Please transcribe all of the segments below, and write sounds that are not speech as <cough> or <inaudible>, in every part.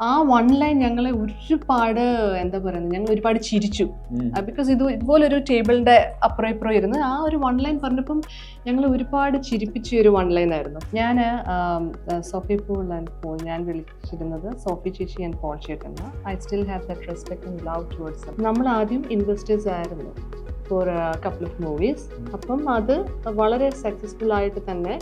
ആ one line ഞങ്ങളെ ഒരുപാട് എന്താ പറയുന്നത് ഞങ്ങൾ ഒരുപാട് ചിരിച്ചു. ബിക്കോസ് ഇത് ഇതുപോലൊരു ടേബിളിന്റെ അപ്പുറം ഇപ്പുറം ഇരുന്ന് ആ ഒരു വൺ ലൈൻ പറഞ്ഞപ്പം ഞങ്ങൾ ഒരുപാട് ചിരിപ്പിച്ച ഒരു വൺ ലൈൻ ആയിരുന്നു. ഞാൻ സോഫി പോൾ ആൻഡ് പോൾ ഞാൻ വിളിച്ചിരുന്നത് സോഫി ചേച്ചി ആൻഡ് പോൾ ചേട്ടൻ I still have that respect and love towards നമ്മൾ ആദ്യം ഇൻവെസ്റ്റേഴ്സ് ആയിരുന്നു ഫോർ കപ്പിൾ ഓഫ് മൂവീസ് അപ്പം അത് വളരെ സക്സസ്ഫുൾ ആയിട്ട് തന്നെ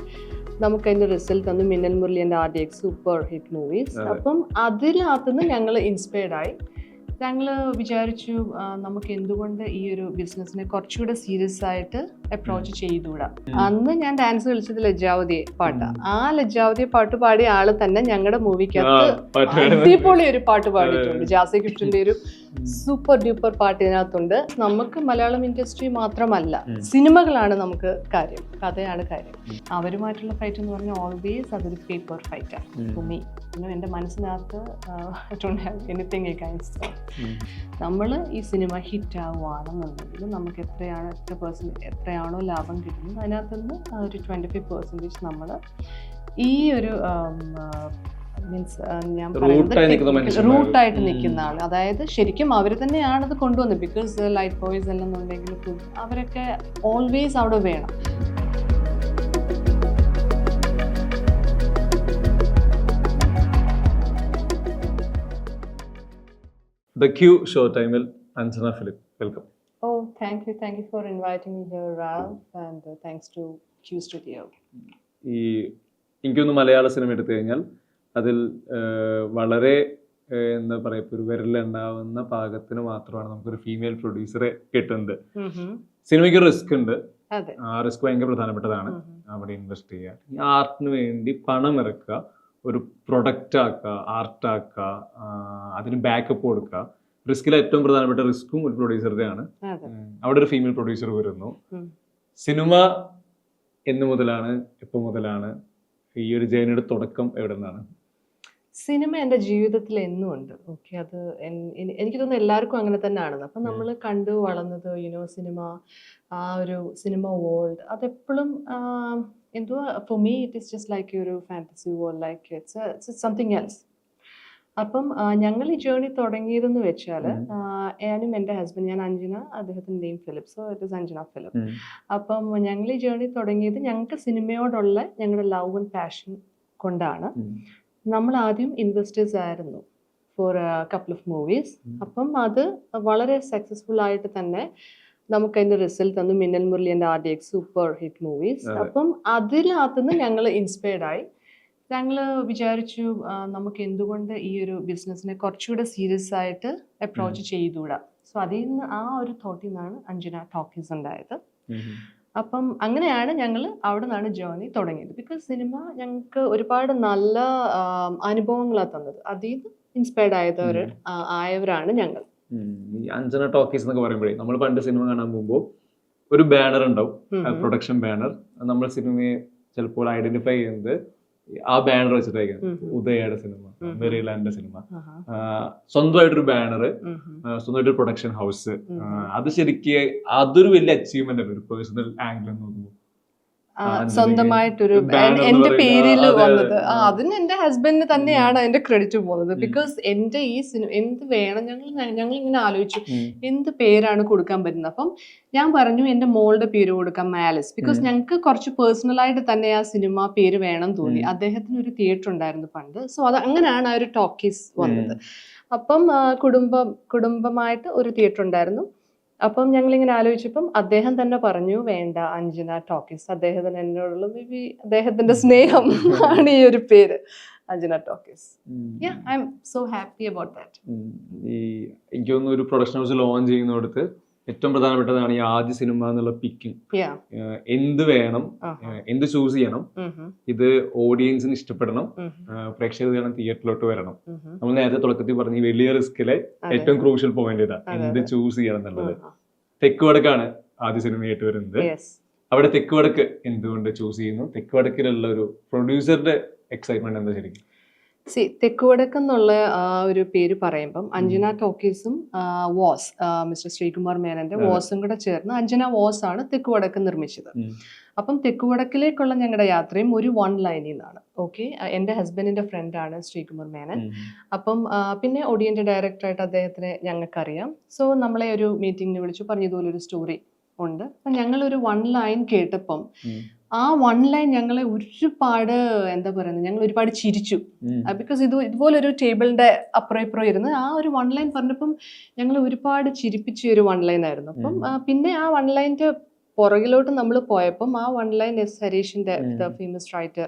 നമുക്ക് അതിന്റെ റിസൾട്ട് തന്നു മിന്നൽ മുരളിന്റെ ആദ്യ സൂപ്പർ ഹിറ്റ് മൂവീസ് അപ്പം അതിനകത്തുനിന്ന് ഞങ്ങൾ ഇൻസ്പയർഡ് ആയി. ഞങ്ങൾ വിചാരിച്ചു നമുക്ക് എന്തുകൊണ്ട് ഈ ഒരു ബിസിനസ്സിനെ കുറച്ചുകൂടെ സീരിയസ് ആയിട്ട് അപ്രോച്ച് ചെയ്തുകൂടാ? അന്ന് ഞാൻ ഡാൻസ് കളിച്ചത് ലജ്ജാവതി പാട്ട്. ആ ലജ്ജാവതി പാട്ട് പാടിയ ആൾ തന്നെ ഞങ്ങളുടെ മൂവിക്കകത്ത് അടിപൊളി ഒരു പാട്ട് പാടിയിട്ടുണ്ട്. ജാസി കൃഷ്ണന്റെ ഒരു. സൂപ്പർ ഡ്യൂപ്പർ പാട്ട് ഇതിനകത്തുണ്ട്. നമുക്ക് മലയാളം ഇൻഡസ്ട്രി മാത്രമല്ല സിനിമകളാണ് നമുക്ക് കാര്യം കഥയാണ് കാര്യം. അവരുമായിട്ടുള്ള ഫൈറ്റ് എന്ന് പറഞ്ഞാൽ ഓൾവേസ് അതൊരു പേപ്പർ ഫൈറ്റാണ് ഭൂമി എന്റെ എന്റെ മനസ്സിനകത്ത് എനിത്തിങ് എഗൈൻസ്റ്റ്. നമ്മൾ ഈ സിനിമ ഹിറ്റ് ആവുകയാണെന്നുണ്ടെങ്കിൽ നമുക്ക് എത്രയാണ് എത്ര പെർസെന്റ് എത്രയാണോ ലാഭം കിട്ടുന്നത് അതിനകത്തുനിന്ന് ഒരു ട്വന്റി ഫൈവ് പെർസെന്റേജ് നമ്മൾ ഈ ഒരു മീൻസ് ഞാൻ. റൂട്ടായിട്ട്. നിൽക്കുന്ന ആൾ അതായത് ശരിക്കും അവർ തന്നെയാണ് അത് കൊണ്ടുവന്നത്. ബിക്കോസ് ലൈഫ് ബോയ്സ് അല്ലെന്നുണ്ടെങ്കിൽ അവരൊക്കെ ഓൾവേസ് അവിടെ വേണം. ദ ക്യൂ ഷോ ടൈമിൽ Anjana Philip welcome oh thank you thank you for inviting me here Ralph and thanks to Q studio ഈ എനിക്കൊന്ന് മലയാള സിനിമ എടുത്തു കഴിഞ്ഞാൽ അതിൽ വളരെ എന്താ പറയാ ഒരു വിരലുണ്ടാവുന്ന പാകത്തിന് മാത്രമാണ് നമുക്കൊരു ഫീമെയിൽ പ്രൊഡ്യൂസറെ കിട്ടുന്നത്. സിനിമയ്ക്ക് റിസ്ക് ഉണ്ട്. ആ റിസ്ക് ഭയങ്കര പ്രധാനപ്പെട്ടതാണ്. അവിടെ ഇൻവെസ്റ്റ് ചെയ്യുക. ഈ ആർട്ടിന് വേണ്ടി പണം ഇറക്കുക ഒരു പ്രൊഡക്റ്റ് ആക്കുക ആർട്ട് ആക്കുക ആ, അതിന് ബാക്കപ്പ് കൊടുക്കുക. റിസ്കിൽ ഏറ്റവും പ്രധാനപ്പെട്ട റിസ്ക്കും ഒരു പ്രൊഡ്യൂസറുടെയാണ് അതെ. അവിടെ ഒരു ഫീമെയിൽ പ്രൊഡ്യൂസർ വരുന്നു. സിനിമ എന്ന് മുതലാണ് എപ്പോൾ മുതലാണ് ഈ ഒരു ജേണിയുടെ തുടക്കം എവിടെ നിന്നാണ് സിനിമ എന്റെ ജീവിതത്തിൽ എന്നും ഉണ്ട്. ഓക്കെ അത് എനിക്ക് തോന്നുന്നു എല്ലാവർക്കും അങ്ങനെ തന്നെയാണെന്ന്. അപ്പം നമ്മൾ കണ്ടു വളർന്നത് യുനോ സിനിമ ആ ഒരു സിനിമ വേൾഡ് അതെപ്പോഴും എന്തോ for me it is just like ഒരു fantasy world like it's it's something else അപ്പം ഞങ്ങൾ ഈ ജേണി തുടങ്ങിയതെന്ന് വെച്ചാൽ ഞാനും എന്റെ ഹസ്ബൻഡ് ഞാൻ അഞ്ജന അദ്ദേഹത്തിന്റെ name Philip so it is Anjana Philip അപ്പം ഞങ്ങൾ ഈ ജേണി തുടങ്ങിയത് ഞങ്ങൾക്ക് സിനിമയോടുള്ള ഞങ്ങളുടെ ലവ് ആൻഡ് പാഷൻ കൊണ്ടാണ്. നമ്മൾ ആദ്യം ഇൻവെസ്റ്റേഴ്സ് ആയിരുന്നു ഫോർ കപ്പിൾ ഓഫ് മൂവീസ് അപ്പം അത് വളരെ സക്സസ്ഫുൾ ആയിട്ട് തന്നെ നമുക്ക് അതിന്റെ റിസൾട്ട് തന്നു. മിന്നൽ മുരളിന്റെ ആദ്യ സൂപ്പർ ഹിറ്റ് മൂവീസ് അപ്പം അതിനകത്തുനിന്ന് ഞങ്ങൾ ഇൻസ്പയർഡ് ആയി. ഞങ്ങൾ വിചാരിച്ചു നമുക്ക് എന്തുകൊണ്ട് ഈ ഒരു ബിസിനസ്സിനെ കുറച്ചുകൂടെ സീരിയസ് ആയിട്ട് അപ്രോച്ച് ചെയ്തുകൂടാ? സോ അതിൽ നിന്ന് ആ ഒരു തോട്ടിൽ നിന്നാണ് അഞ്ജന ടോക്കീസ് ഉണ്ടായത്. അപ്പം അങ്ങനെയാണ് ഞങ്ങൾ അവിടെ നിന്നാണ് ജേർണി തുടങ്ങിയത്. ബിക്കോസ് സിനിമ ഞങ്ങൾക്ക് ഒരുപാട് നല്ല അനുഭവങ്ങളാണ് തന്നത്. അതിൽ ഇൻസ്പയർഡ് ആയവർ ആയവരാണ് ഞങ്ങൾ ഈ അഞ്ജന ടോക്കീസ് എന്നൊക്കെ പറയുമ്പോഴേ നമ്മൾ പണ്ട് സിനിമ കാണാൻ പോകുമ്പോൾ ഒരു ബാനർ ഉണ്ടാവും. പ്രൊഡക്ഷൻ ബാനർ നമ്മൾ സിനിമയെ ചിലപ്പോൾ ഐഡന്റിഫൈ ചെയ്യുന്നത് ആ ബാനർ വെച്ചിട്ടായിരിക്കും ഉദയയുടെ സിനിമ. മെറിലാൻഡിന്റെ സിനിമ. സ്വന്തമായിട്ടൊരു ബാനർ. സ്വന്തമായിട്ടൊരു പ്രൊഡക്ഷൻ ഹൗസ് അത് ശരിക്ക് അതൊരു വലിയ അച്ചീവ്മെന്റ് ആണ് ഒരു പേഴ്സണൽ ആംഗിൾ നോക്കുമ്പോൾ ആ, അഞ്ജലിക്ക് സ്വന്തമായിട്ടൊരു എന്റെ പേരിൽ. വന്നത്. ആ. അതിന് എന്റെ ഹസ്ബൻഡിന് തന്നെയാണ് അതിന്റെ ക്രെഡിറ്റ് പോകുന്നത്. ബിക്കോസ് എന്റെ ഈ സിനിമ എന്ത് വേണം ഞങ്ങൾ ഞങ്ങൾ ഇങ്ങനെ ആലോചിച്ചു എന്ത് പേരാണ് കൊടുക്കാൻ പറ്റുന്നത്? അപ്പം ഞാൻ പറഞ്ഞു എന്റെ മോളുടെ പേര് കൊടുക്കാം മാലിസ് ബിക്കോസ് ഞങ്ങൾക്ക് കുറച്ച് പേഴ്സണൽ ആയിട്ട് തന്നെ ആ സിനിമ പേര് വേണം തോന്നി. അദ്ദേഹത്തിന് ഒരു തിയേറ്റർ ഉണ്ടായിരുന്നു പണ്ട്. സോ അത് അങ്ങനെയാണ് ആ ഒരു ടോക്കീസ് വന്നത്. അപ്പം കുടുംബം കുടുംബമായിട്ട് ഒരു തിയേറ്റർ ഉണ്ടായിരുന്നു. അപ്പം ഞങ്ങളിങ്ങനെ ആലോചിച്ചപ്പം അദ്ദേഹം തന്നെ പറഞ്ഞു വേണ്ട അഞ്ജന ടോക്കീസ്. അദ്ദേഹത്തിന് എന്നോടുള്ള മേ ബി അദ്ദേഹത്തിന്റെ സ്നേഹം ആണ് ഈ ഒരു പേര്. Anjana talkies. I'm so happy about that ഈ എനിക്ക് തോന്നുന്നു ഒരു പ്രൊഡക്ഷൻ ഹൗസ് ലോഞ്ച് ചെയ്യുന്നിടത്ത് ഏറ്റവും പ്രധാനപ്പെട്ടതാണ് ഈ ആദ്യ സിനിമ എന്നുള്ള പിക്ക് എന്ത് വേണം എന്ത് ചൂസ് ചെയ്യണം ഇത് ഓഡിയൻസിന് ഇഷ്ടപ്പെടണം പ്രേക്ഷകർ വേണം തിയേറ്ററിലോട്ട് വരണം. നമ്മൾ നേരത്തെ തുടക്കത്തിൽ പറഞ്ഞ വലിയ റിസ്കിലെ ഏറ്റവും ക്രൂഷ്യൽ പോയിന്റ് ഇതാ. എന്ത് ചൂസ് ചെയ്യണം എന്നുള്ളത്. തെക്ക് വടക്കാണ് ആദ്യ സിനിമയായിട്ട് വരുന്നത്. അവിടെ തെക്ക് വടക്ക് എന്തുകൊണ്ട് ചൂസ് ചെയ്യുന്നു? തെക്ക് വടക്കിലുള്ള ഒരു പ്രൊഡ്യൂസറുടെ എക്സൈറ്റ്മെന്റ് എന്താ ശരിക്കും? സി തെക്കുവടക്ക് എന്നുള്ള ഒരു പേര് പറയുമ്പം അഞ്ജന ടോക്കീസും വാസ് മിസ്റ്റർ ശ്രീകുമാർ മേനന്റെ. വാസും കൂടെ ചേർന്ന് അഞ്ജന വാസ് ആണ് തെക്കുവടക്ക് നിർമ്മിച്ചത്. അപ്പം തെക്കുവടക്കിലേക്കുള്ള ഞങ്ങളുടെ യാത്രയും ഒരു വൺ ലൈനിൽ നിന്നാണ് ഓക്കെ എന്റെ ഹസ്ബൻഡിന്റെ ആണ് ശ്രീകുമാർ മേനൻ. അപ്പം പിന്നെ ഒഡിയന്റെ ഡയറക്ടറായിട്ട് അദ്ദേഹത്തിനെ ഞങ്ങൾക്കറിയാം സോ നമ്മളെ ഒരു മീറ്റിംഗിന് വിളിച്ചു പറഞ്ഞതുപോലെ ഒരു സ്റ്റോറി ഉണ്ട് അപ്പം ഞങ്ങളൊരു വൺ ലൈൻ കേട്ടപ്പം. ആ വൺ ലൈൻ ഞങ്ങളെ ഒരുപാട് എന്താ പറയുന്നത് ഞങ്ങൾ ഒരുപാട് ചിരിച്ചു. ബിക്കോസ് ഇത് ഇതുപോലെ ഒരു ടേബിളിന്റെ അപ്പുറം ഇപ്പുറം ഇരുന്ന് ആ ഒരു വൺ ലൈൻ പറഞ്ഞപ്പം ഞങ്ങൾ ഒരുപാട് ചിരിപ്പിച്ച ഒരു വൺ ലൈൻ ആയിരുന്നു. അപ്പം പിന്നെ ആ വൺ ലൈന്റെ പുറകിലോട്ട് നമ്മൾ പോയപ്പം ആ വൺ ലൈൻ എസ് ഹരീഷിന്റെ ദ ഫേമസ് റൈറ്റർ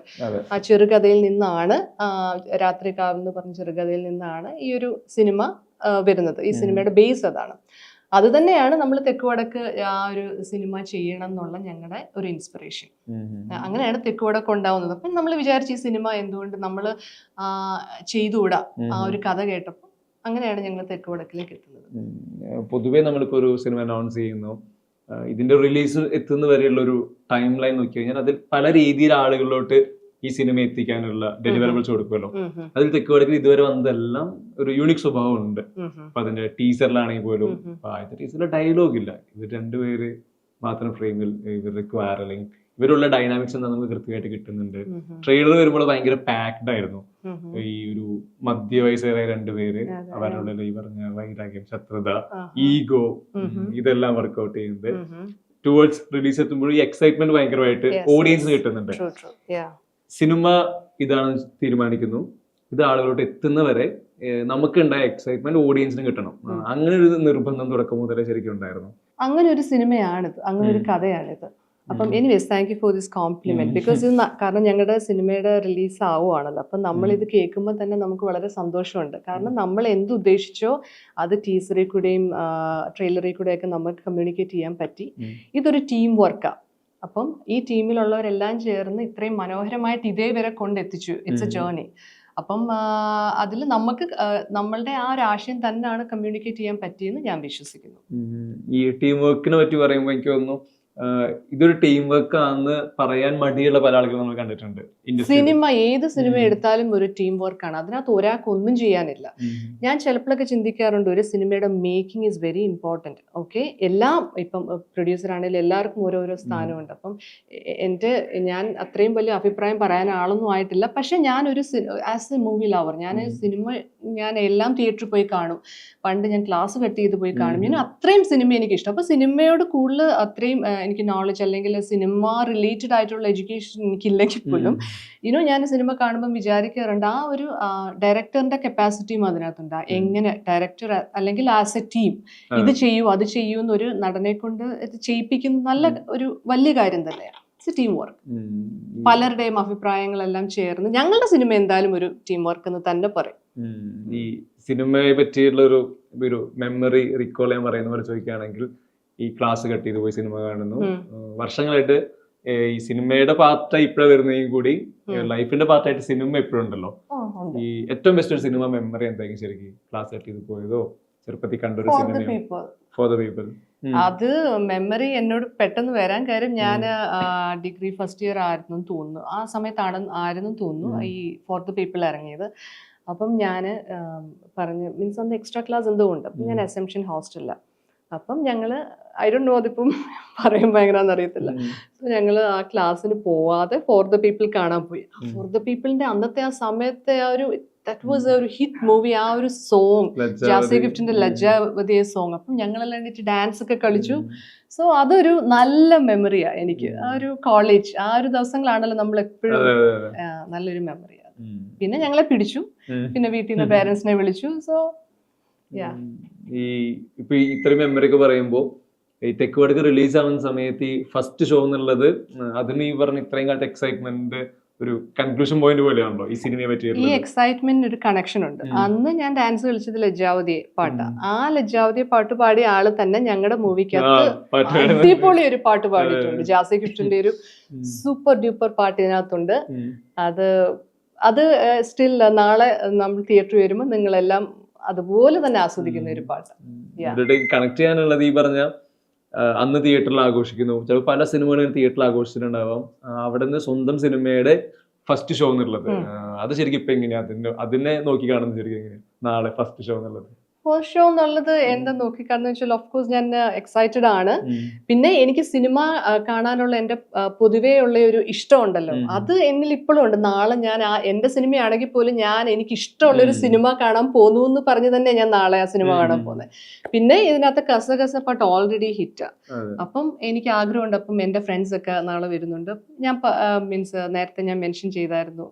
ആ ചെറുകഥയിൽ നിന്നാണ് രാത്രി കാവ് എന്ന് പറഞ്ഞ ചെറുകഥയിൽ നിന്നാണ് ഈ ഒരു സിനിമ വരുന്നത്. ഈ സിനിമയുടെ ബേസ് അതാണ്. അത് തന്നെയാണ് നമ്മൾ തെക്ക് വടക്ക് ആ ഒരു സിനിമ ചെയ്യണം എന്നുള്ള ഞങ്ങളുടെ ഒരു ഇൻസ്പിറേഷൻ. അങ്ങനെയാണ് തെക്ക് വടക്ക് ഉണ്ടാവുന്നത്. അപ്പം നമ്മൾ വിചാരിച്ച ഈ സിനിമ എന്തുകൊണ്ട് നമ്മൾ ചെയ്തുകൂടാ? ആ ഒരു കഥ കേട്ടപ്പോൾ അങ്ങനെയാണ് ഞങ്ങൾ തെക്ക് വടക്കിലേക്ക് എത്തുന്നത്. പൊതുവേ നമ്മളിപ്പോ ഒരു സിനിമ അനൗൺസ് ചെയ്യുന്നു. ഇതിന്റെ റിലീസ് എത്തുന്ന വരെയുള്ള ഒരു ടൈം ലൈൻ നോക്കി കഴിഞ്ഞാൽ അതിൽ പല രീതിയിൽ ആളുകളിലോട്ട് ഈ സിനിമ എത്തിക്കാനുള്ള ഡെലിവറബിൾസ് കൊടുക്കുമല്ലോ അതിൽ തെക്ക് വടക്കിൽ ഇതുവരെ വന്നതെല്ലാം ഒരു യൂണിക് സ്വഭാവമുണ്ട്. അപ്പൊ അതിന്റെ ടീസറിലാണെങ്കിൽ പോലും. ആദ്യത്തെ ടീസറിൽ ഡയലോഗ് ഇല്ല ഇവർ രണ്ടുപേര് മാത്രം ഫ്രെയിമിൽ ഇവരുടെ ക്വാറലിങ് ഇവരുള്ള ഡൈനാമിക്സ് എന്താ നമുക്ക് കൃത്യമായിട്ട് കിട്ടുന്നുണ്ട്. ട്രെയിലർ വരുമ്പോൾ ഭയങ്കര പാക്ഡ് ആയിരുന്നു. ഈ ഒരു മധ്യവയസ്സേറായ രണ്ടുപേര്. അവരുടെ ഈ പറഞ്ഞ വൈരാഗ്യം ശത്രുത ഈഗോ. ഇതെല്ലാം വർക്ക്ഔട്ട് ചെയ്യുന്നത് ഉം. ടുവേർഡ്സ് റിലീസ് എത്തുമ്പോൾ ഈ എക്സൈറ്റ്മെന്റ് ഭയങ്കരമായിട്ട് ഓഡിയൻസ് കിട്ടുന്നുണ്ട്. സിനിമ ഇതാണ് തീരുമാനിക്കുന്നു. ഇത് ആളുകളോട്ട് എത്തുന്നവരെ നമുക്കുണ്ടായ എക്സൈറ്റ്മെന്റ് ഓഡിയൻസിന് കിട്ടണം. അങ്ങനെ ഒരു നിർബന്ധം തുടക്കം മുതലേ ശരിക്കും ഉണ്ടായിരുന്നു. അങ്ങനെ ഒരു സിനിമയാണിത്. അങ്ങനെ ഒരു. കഥയാണിത്. അപ്പം. Anyways thank you for this compliment because ഇത് <laughs> കാരണം ഞങ്ങളുടെ സിനിമയുടെ റിലീസ് ആവുകയാണല്ലോ അപ്പം നമ്മൾ ഇത് കേൾക്കുമ്പോൾ തന്നെ നമുക്ക് വളരെ സന്തോഷമുണ്ട്. കാരണം നമ്മൾ എന്ത് ഉദ്ദേശിച്ചോ അത് ടീസറിൽ കൂടെയും ട്രെയിലറിൽ കൂടെയൊക്കെ നമുക്ക് കമ്മ്യൂണിക്കേറ്റ് ചെയ്യാൻ പറ്റി. ഇതൊരു ടീം വർക്കാണ് അപ്പം ഈ ടീമിലുള്ളവരെല്ലാം ചേർന്ന് ഇത്രയും മനോഹരമായിട്ട് ഇതേ വരെ കൊണ്ടെത്തിച്ചു ഇറ്റ്സ് എ. ജേർണി അപ്പം അതിൽ നമുക്ക് നമ്മളുടെ ആ ഒരു ആശയം തന്നെയാണ് കമ്മ്യൂണിക്കേറ്റ് ചെയ്യാൻ പറ്റിയെന്ന് ഞാൻ വിശ്വസിക്കുന്നു. ഈ ടീം വർക്കിനെ പറ്റി പറയുമ്പോൾ എനിക്ക് തോന്നുന്നു ഇതൊരു ടീം വർക്ക് ആണെന്ന് പറയാൻ മടിയുള്ള പല ആളുകളും നമ്മൾ കണ്ടിട്ടുണ്ട്. സിനിമ ഏത് സിനിമ എടുത്താലും ഒരു ടീം വർക്കാണ് അതിനകത്ത് ഒരാൾക്ക് ഒന്നും ചെയ്യാനില്ല ഞാൻ ചിലപ്പോഴൊക്കെ ചിന്തിക്കാറുണ്ട് ഒരു സിനിമയുടെ making is very important okay എല്ലാം ഇപ്പം പ്രൊഡ്യൂസർ ആണെങ്കിലും എല്ലാവർക്കും ഓരോരോ സ്ഥാനമുണ്ട്. അപ്പം എന്റെ ഞാൻ അത്രയും വലിയ അഭിപ്രായം പറയാൻ ആളൊന്നും ആയിട്ടില്ല. പക്ഷെ ഞാനൊരു ആസ് എ മൂവി ലവർ ഞാൻ സിനിമ ഞാൻ എല്ലാം തിയേറ്ററിൽ പോയി കാണും. പണ്ട് ഞാൻ ക്ലാസ് കട്ട് ചെയ്ത് പോയി കാണും. ഞാൻ അത്രയും സിനിമ എനിക്കിഷ്ടം. അപ്പോൾ സിനിമയോട് കൂടുതൽ അത്രയും എനിക്ക് നോളജ് അല്ലെങ്കിൽ സിനിമ റിലേറ്റഡ് ആയിട്ടുള്ള എഡ്യൂക്കേഷൻ എനിക്കില്ലെങ്കിൽ പോലും ഇനോ ഞാൻ സിനിമ കാണുമ്പോൾ വിചാരിക്കാറുണ്ട് ആ ഒരു ഡയറക്ടറിന്റെ കപ്പാസിറ്റിയും അതിനകത്തുണ്ട്. എങ്ങനെ ഡയറക്ടർ അല്ലെങ്കിൽ ആസ് എ ടീം ഇത് ചെയ്യൂ അത് ചെയ്യൂ എന്നൊരു നടനെ കൊണ്ട് ഇത് ചെയ്യിപ്പിക്കുന്ന നല്ല ഒരു വലിയ കാര്യം തന്നെയാണ്. ഇറ്റ്സ് ടീം വർക്ക് പലരുടെയും അഭിപ്രായങ്ങളെല്ലാം ചേർന്ന് ഞങ്ങളുടെ സിനിമ എന്തായാലും ഒരു ടീം വർക്ക് എന്ന് തന്നെ പറയും. ഈ സിനിമയെ പറ്റിയുള്ള ഒരു ഒരു മെമ്മറി റിക്കോൾ ചെയ്യാൻ പറയുന്ന പോലെ ചോദിക്കുകയാണെങ്കിൽ ഈ ക്ലാസ് കട്ട് ചെയ്ത് പോയി സിനിമ കാണുന്നു. വർഷങ്ങളായിട്ട് ഈ സിനിമയുടെ പാർട്ടായി ഇപ്പഴ വരുന്നെങ്കിൽ കൂടി. ലൈഫിന്റെ പാർട്ടായിട്ട് സിനിമ എപ്പോഴും ഉണ്ടല്ലോ. ഈ ഏറ്റവും ബെസ്റ്റ് ഒരു സിനിമ മെമ്മറി എന്തായിരിക്കും ശരിക്കും? ക്ലാസ് കട്ട് ചെയ്ത് പോയതോ? ചെറുപ്പത്തിൽ കണ്ടൊരു സിനിമ ഫോർ ദ പീപ്പിൾ അത് മെമ്മറി എന്നോട് പെട്ടെന്ന് വരാൻ കാര്യം ഞാൻ ഡിഗ്രി ഫസ്റ്റ് ഇയർ ആയിരുന്നു തോന്നുന്നു. ആ സമയത്താണ് ആയിരുന്നു തോന്നുന്നു. ഈ ഈ ഫോർത്ത് പീപ്പിൾ ഇറങ്ങിയത്. അപ്പം ഞാൻ പറഞ്ഞു മീൻസ് അന്ന് എക്സ്ട്രാ ക്ലാസ് എന്തോ ഉണ്ട്? അപ്പം ഞാൻ. അസംഷൻ ഹോസ്റ്റലിലാണ് അപ്പം ഞങ്ങൾ ഐ ഡോ നോ അതിപ്പം പറയാൻ ഭയങ്കര അറിയത്തില്ല. സോ ഞങ്ങൾ ആ ക്ലാസ്സിന് പോവാതെ ഫോർ ദ പീപ്പിൾ കാണാൻ പോയി. ഫോർ ദ പീപ്പിളിന്റെ അന്നത്തെ ആ സമയത്തെ ആ ഒരു ദാറ്റ് വാസ് ഒരു ഹിറ്റ് മൂവി ആ ഒരു സോങ് ജാസി ഗിഫ്റ്റിന്റെ ലജ്ജാവതിയ സോങ് അപ്പം ഞങ്ങളെല്ലാം എണീറ്റ് ഡാൻസ് ഒക്കെ കളിച്ചു. സോ അതൊരു നല്ല മെമ്മറിയാ എനിക്ക്. ആ ഒരു കോളേജ് ആ ഒരു ദിവസങ്ങളാണല്ലോ നമ്മൾ എപ്പോഴും നല്ലൊരു മെമ്മറിയാ പിന്നെ ഞങ്ങളെ പിടിച്ചു. പിന്നെ വീട്ടിൽ നിന്ന് പേരൻസിനെ വിളിച്ചു. സോ. ഈ ഇപ്പൊ ഇത്രയും മെമ്മറി ഒക്കെ പറയുമ്പോ ഈ തെക്ക് വടക്ക് റിലീസാവുന്ന സമയത്ത് ഈ ഫസ്റ്റ് ഷോ എന്നുള്ളത് അതിന് ഈ പറഞ്ഞ ഇത്രയും കാലത്ത് എക്സൈറ്റ്മെന്റ് ഒരു കൺക്ലൂഷൻ പോയിന്റ് പോലെയാണല്ലോ ഈ സിനിമയെ ഈ പറ്റിയിട്ടുള്ളത് എക്സൈറ്റ്മെന്റ് ഒരു കണക്ഷൻ ഉണ്ട്. അന്ന് ഞാൻ ഡാൻസ് കളിച്ചത് ലജ്ജാവതി പാട്ടാ. ആ ലജ്ജാവതി പാട്ട് പാടിയ ആൾ തന്നെ ഞങ്ങളുടെ മൂവിക്ക് മൂവിക്കകത്ത് അടിപൊളി ഒരു പാട്ട് പാടിയിട്ടുണ്ട്. ജാസി കൃഷ്ണന്റെ ഒരു സൂപ്പർ ഡ്യൂപ്പർ പാട്ട് ഇതിനകത്തുണ്ട്. അത് അത് സ്റ്റിൽ നാളെ നമ്മൾ തിയേറ്ററിൽ വരുമ്പോൾ നിങ്ങളെല്ലാം അതുപോലെ തന്നെ ആസ്വദിക്കുന്ന ഒരു പാട്ട്. കണക്ട് ചെയ്യാനുള്ളത് ഈ പറഞ്ഞ അന്ന് തിയേറ്ററിൽ ആഘോഷിക്കുന്നു. ചിലപ്പോൾ പല സിനിമകളും തിയേറ്ററിൽ ആഘോഷിച്ചിട്ടുണ്ടാവാം. അവിടെ നിന്ന് സ്വന്തം സിനിമയുടെ ഫസ്റ്റ് ഷോ എന്നുള്ളത്. അത് ശരിക്കും ഇപ്പൊ എങ്ങനെയാ? അതിനെ നോക്കി കാണുന്നത് ശരിക്കും എങ്ങനെയാ? നാളെ ഫസ്റ്റ് ഷോ എന്നുള്ളത്. ഫസ്റ്റ് ഷോ എന്നുള്ളത് എന്താ നോക്കിക്കാണെന്ന് വെച്ചാൽ ഓഫ് കോഴ്സ് ഞാൻ എക്സൈറ്റഡ് ആണ്. പിന്നെ എനിക്ക് സിനിമ കാണാനുള്ള എന്റെ പൊതുവേ ഉള്ള ഒരു ഇഷ്ടം ഉണ്ടല്ലോ. അത് എന്നിൽ ഇപ്പോഴും ഉണ്ട്. നാളെ ഞാൻ ആ എന്റെ സിനിമയാണെങ്കിൽ പോലും ഞാൻ എനിക്ക് ഇഷ്ടമുള്ള ഒരു സിനിമ കാണാൻ പോന്നു എന്ന് പറഞ്ഞ് തന്നെ ഞാൻ നാളെ ആ സിനിമ കാണാൻ പോകുന്നത്. പിന്നെ ഇതിനകത്ത് കസ കസ പാട്ട് ഓൾറെഡി ഹിറ്റാ അതെ. അപ്പം എനിക്ക് ആഗ്രഹമുണ്ട് അപ്പം എന്റെ ഫ്രണ്ട്സ് ഒക്കെ നാളെ വരുന്നുണ്ട്. ഞാൻ മീൻസ് നേരത്തെ ഞാൻ മെൻഷൻ ചെയ്തായിരുന്നു.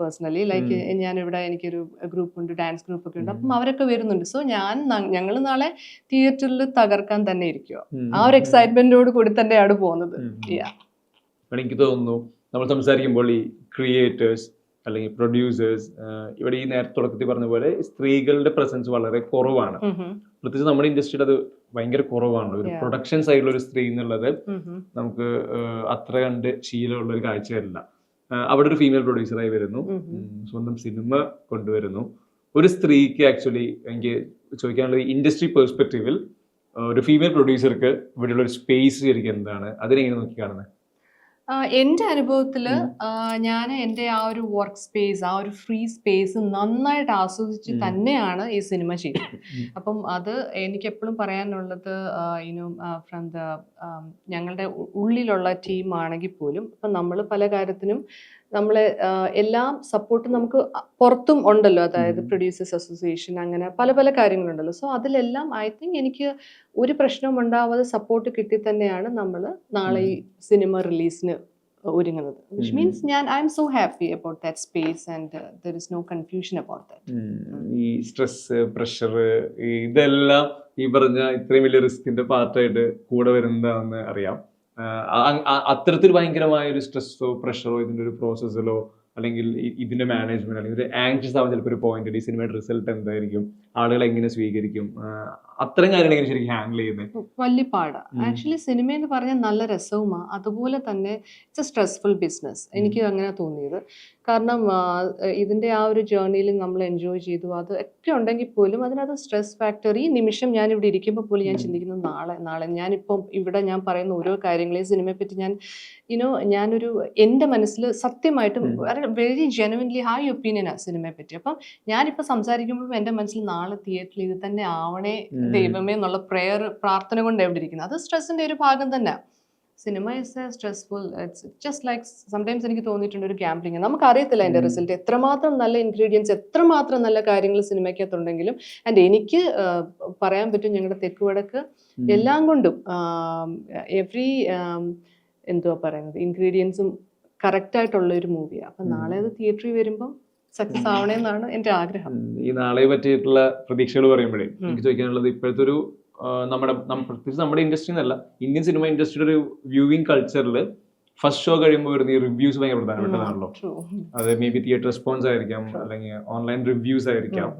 പേഴ്സണലി. ലൈക്ക് ഞാൻ ഇവിടെ എനിക്കൊരു ഗ്രൂപ്പ് ഉണ്ട് ഡാൻസ് ഗ്രൂപ്പ് ഒക്കെ ഉണ്ട്. അപ്പം അവരൊക്കെ വരുന്നുണ്ട്. സോ ഞാൻ ഞങ്ങൾ നാളെ തിയേറ്ററിൽ തകർക്കാൻ തന്നെ ഇരിക്കുക ആ ഒരു എക്സൈറ്റ്മെന്റോട് കൂടി തന്നെയാണ് പോകുന്നത്. എനിക്ക് തോന്നുന്നു നമ്മൾ സംസാരിക്കുമ്പോൾ ഈ ക്രിയേറ്റേഴ്സ് അല്ലെങ്കിൽ പ്രൊഡ്യൂസേഴ്സ് ഇവിടെ ഈ നേരത്തെ തുടക്കത്തിൽ പറഞ്ഞ പോലെ സ്ത്രീകളുടെ പ്രസൻസ് വളരെ കുറവാണ്. പ്രത്യേകിച്ച് നമ്മുടെ ഇൻഡസ്ട്രിയിൽ അത് ഭയങ്കര കുറവാണ് ഒരു പ്രൊഡക്ഷൻ സൈഡിലുള്ള ഒരു സ്ത്രീ എന്നുള്ളത് നമുക്ക് ആഹ് അത്ര കണ്ട് ശീലമുള്ള ഒരു കാഴ്ചയല്ല. അവിടെ ഒരു ഫീമെയിൽ പ്രൊഡ്യൂസറായി വരുന്നു. ഉം, സ്വന്തം സിനിമ കൊണ്ടുവരുന്നു. ഒരു സ്ത്രീക്ക് ആക്ച്വലി എനിക്ക് ചോദിക്കാനുള്ളത് ഇൻഡസ്ട്രി പെർസ്പെക്റ്റീവിൽ ഒരു ഫീമെയിൽ പ്രൊഡ്യൂസർക്ക് ഇവിടെയുള്ള ഒരു സ്പേസ് ശരിക്കും എന്താണ്? അതിനെങ്ങനെ നോക്കി കാണുന്നത് എന്റെ അനുഭവത്തിൽ ഞാൻ എന്റെ ആ ഒരു വർക്ക് സ്പേസ് ആ ഒരു ഫ്രീ സ്പേസ് നന്നായിട്ട് ആസ്വദിച്ച് തന്നെയാണ് ഈ സിനിമ ചെയ്തത്. അപ്പം അത് എനിക്ക് എപ്പോഴും പറയാനുള്ളത് ഇനു ഫ്രം ദ ഞങ്ങളുടെ ഉള്ളിലുള്ള ടീം ആണെങ്കിൽ പോലും ഇപ്പം നമ്മൾ പല കാര്യത്തിനും നമ്മളെ എല്ലാ സപ്പോർട്ട് നമുക്ക് പുറത്തും ഉണ്ടല്ലോ. അതായത് പ്രൊഡ്യൂസേഴ്സ് അസോസിയേഷൻ അങ്ങനെ പല പല കാര്യങ്ങളുണ്ടല്ലോ. സോ അതിലെല്ലാം ഐ തിങ്ക് എനിക്ക് ഒരു പ്രശ്നവും ഉണ്ടാവാതെ സപ്പോർട്ട് കിട്ടി തന്നെയാണ് നമ്മൾ നാളെ ഈ സിനിമ റിലീസിന് ഒരുങ്ങുന്നത്. വിച്ച്. മീൻസ് ഞാൻ I'm so happy about that space and there is no confusion about that ഈ സ്ട്രെസ് പ്രഷർ ഇതെല്ലാം ഈ പറഞ്ഞ ഇത്രയും വലിയ റിസ്കിന്റെ പാർട്ടായിട്ട് കൂടെ വരുന്നതാണെന്ന് അറിയാം. അത്തരത്തിൽ ഭയങ്കരമായ ഒരു സ്ട്രെസ്സോ പ്രഷറോ ഇതിന്റെ ഒരു പ്രോസസ്സിലോ അല്ലെങ്കിൽ ഇതിന്റെ മാനേജ്മെന്റ് അല്ലെങ്കിൽ ഒരു ആങ്ഷ്യസ് ആവാൻ ചിലപ്പോൾ ഒരു പോയിന്റ് ഈ സിനിമയുടെ റിസൾട്ട് എന്തായിരിക്കും? ആളുകൾ എങ്ങനെ സ്വീകരിക്കും? അത്രയും അത്തരം കാര്യങ്ങൾ എങ്ങനെ ശരിക്കും ഹാൻഡിൽ ചെയ്യുന്നത്. വലിയ ആക്ച്വലി സിനിമ എന്ന് പറഞ്ഞാൽ നല്ല രസവുമാണ് അതുപോലെ തന്നെ ഇറ്റ്സ് എ സ്ട്രെസ്ഫുൾ ബിസിനസ് എനിക്ക് അങ്ങനെ തോന്നിയത്. കാരണം ഇതിന്റെ ആ ഒരു ജേർണിയിൽ നമ്മൾ എൻജോയ് ചെയ്തു. അത് ഒക്കെ ഉണ്ടെങ്കിൽ പോലും അതിനകത്ത് സ്ട്രെസ് ഫാക്ടർ ഈ നിമിഷം ഞാൻ ഇവിടെ ഇരിക്കുമ്പോൾ പോലും ഞാൻ ചിന്തിക്കുന്നു ചിന്തിക്കുന്നത് നാളെ നാളെ ഞാനിപ്പം ഇവിടെ ഞാൻ പറയുന്ന ഓരോ കാര്യങ്ങളെയും സിനിമയെ പറ്റി ഞാൻ യുനോ ഞാനൊരു എന്റെ മനസ്സിൽ സത്യമായിട്ടും. വെരി ജെനുവിൻലി ഹൈ ഒപ്പീനിയനാണ് സിനിമയെ പറ്റി അപ്പം ഞാനിപ്പോൾ സംസാരിക്കുമ്പോഴും എന്റെ മനസ്സിൽ നാളെ തിയേറ്ററിൽ ഇത് തന്നെ ആവണേ ദൈവമേ എന്നുള്ള പ്രെയർ പ്രാർത്ഥന കൊണ്ട് എവിടെ ഇരിക്കുന്നത് അത് സ്ട്രെസ്സിന്റെ ഒരു ഭാഗം തന്നെ. Cinema is a stressful it's just like sometimes എനിക്ക് തോന്നിയിട്ടുണ്ട് ഒരു ക്യാമ്പിങ് നമുക്ക് അറിയത്തില്ല അതിന്റെ. റിസൾട്ട് എത്രമാത്രം നല്ല ഇൻഗ്രീഡിയൻസ് എത്രമാത്രം നല്ല കാര്യങ്ങൾ സിനിമയ്ക്കകത്തുണ്ടെങ്കിലും ആൻഡ് എനിക്ക് പറയാൻ പറ്റും ഞങ്ങളുടെ തെക്ക് വടക്ക് എല്ലാം കൊണ്ടും എവറി എന്തുവാ പറയുന്നത് ഇൻഗ്രീഡിയൻസും കറക്റ്റ് ആയിട്ടുള്ള ഒരു മൂവിയാണ് അപ്പം. നാളെ അത് തിയേറ്ററിൽ വരുമ്പോൾ സക്സസ് ആവണേന്നാണ് എന്റെ ആഗ്രഹം. ഈ നാളെ പറ്റിയിട്ടുള്ള പ്രതീക്ഷകൾ പറയുമ്പോഴേ എനിക്ക് ചോദിക്കാനുള്ളത് ഇപ്പോഴത്തെ ഒരു നമ്മുടെ പ്രത്യേകിച്ച് നമ്മുടെ ഇൻഡസ്ട്രി എന്നല്ല ഇന്ത്യൻ സിനിമ ഇൻഡസ്ട്രിയുടെ ഒരു വ്യൂവിംഗ് കൾച്ചറിൽ ഫസ്റ്റ് ഷോ കഴിയുമ്പോൾ വരുന്ന ഈ റിവ്യൂസ് ഭയങ്കര പ്രധാനപ്പെട്ടതാണല്ലോ. അത് മേ ബി തിയേറ്റർ റെസ്പോൺസ് ആയിരിക്കാം അല്ലെങ്കിൽ ഓൺലൈൻ റിവ്യൂസ് ആയിരിക്കാം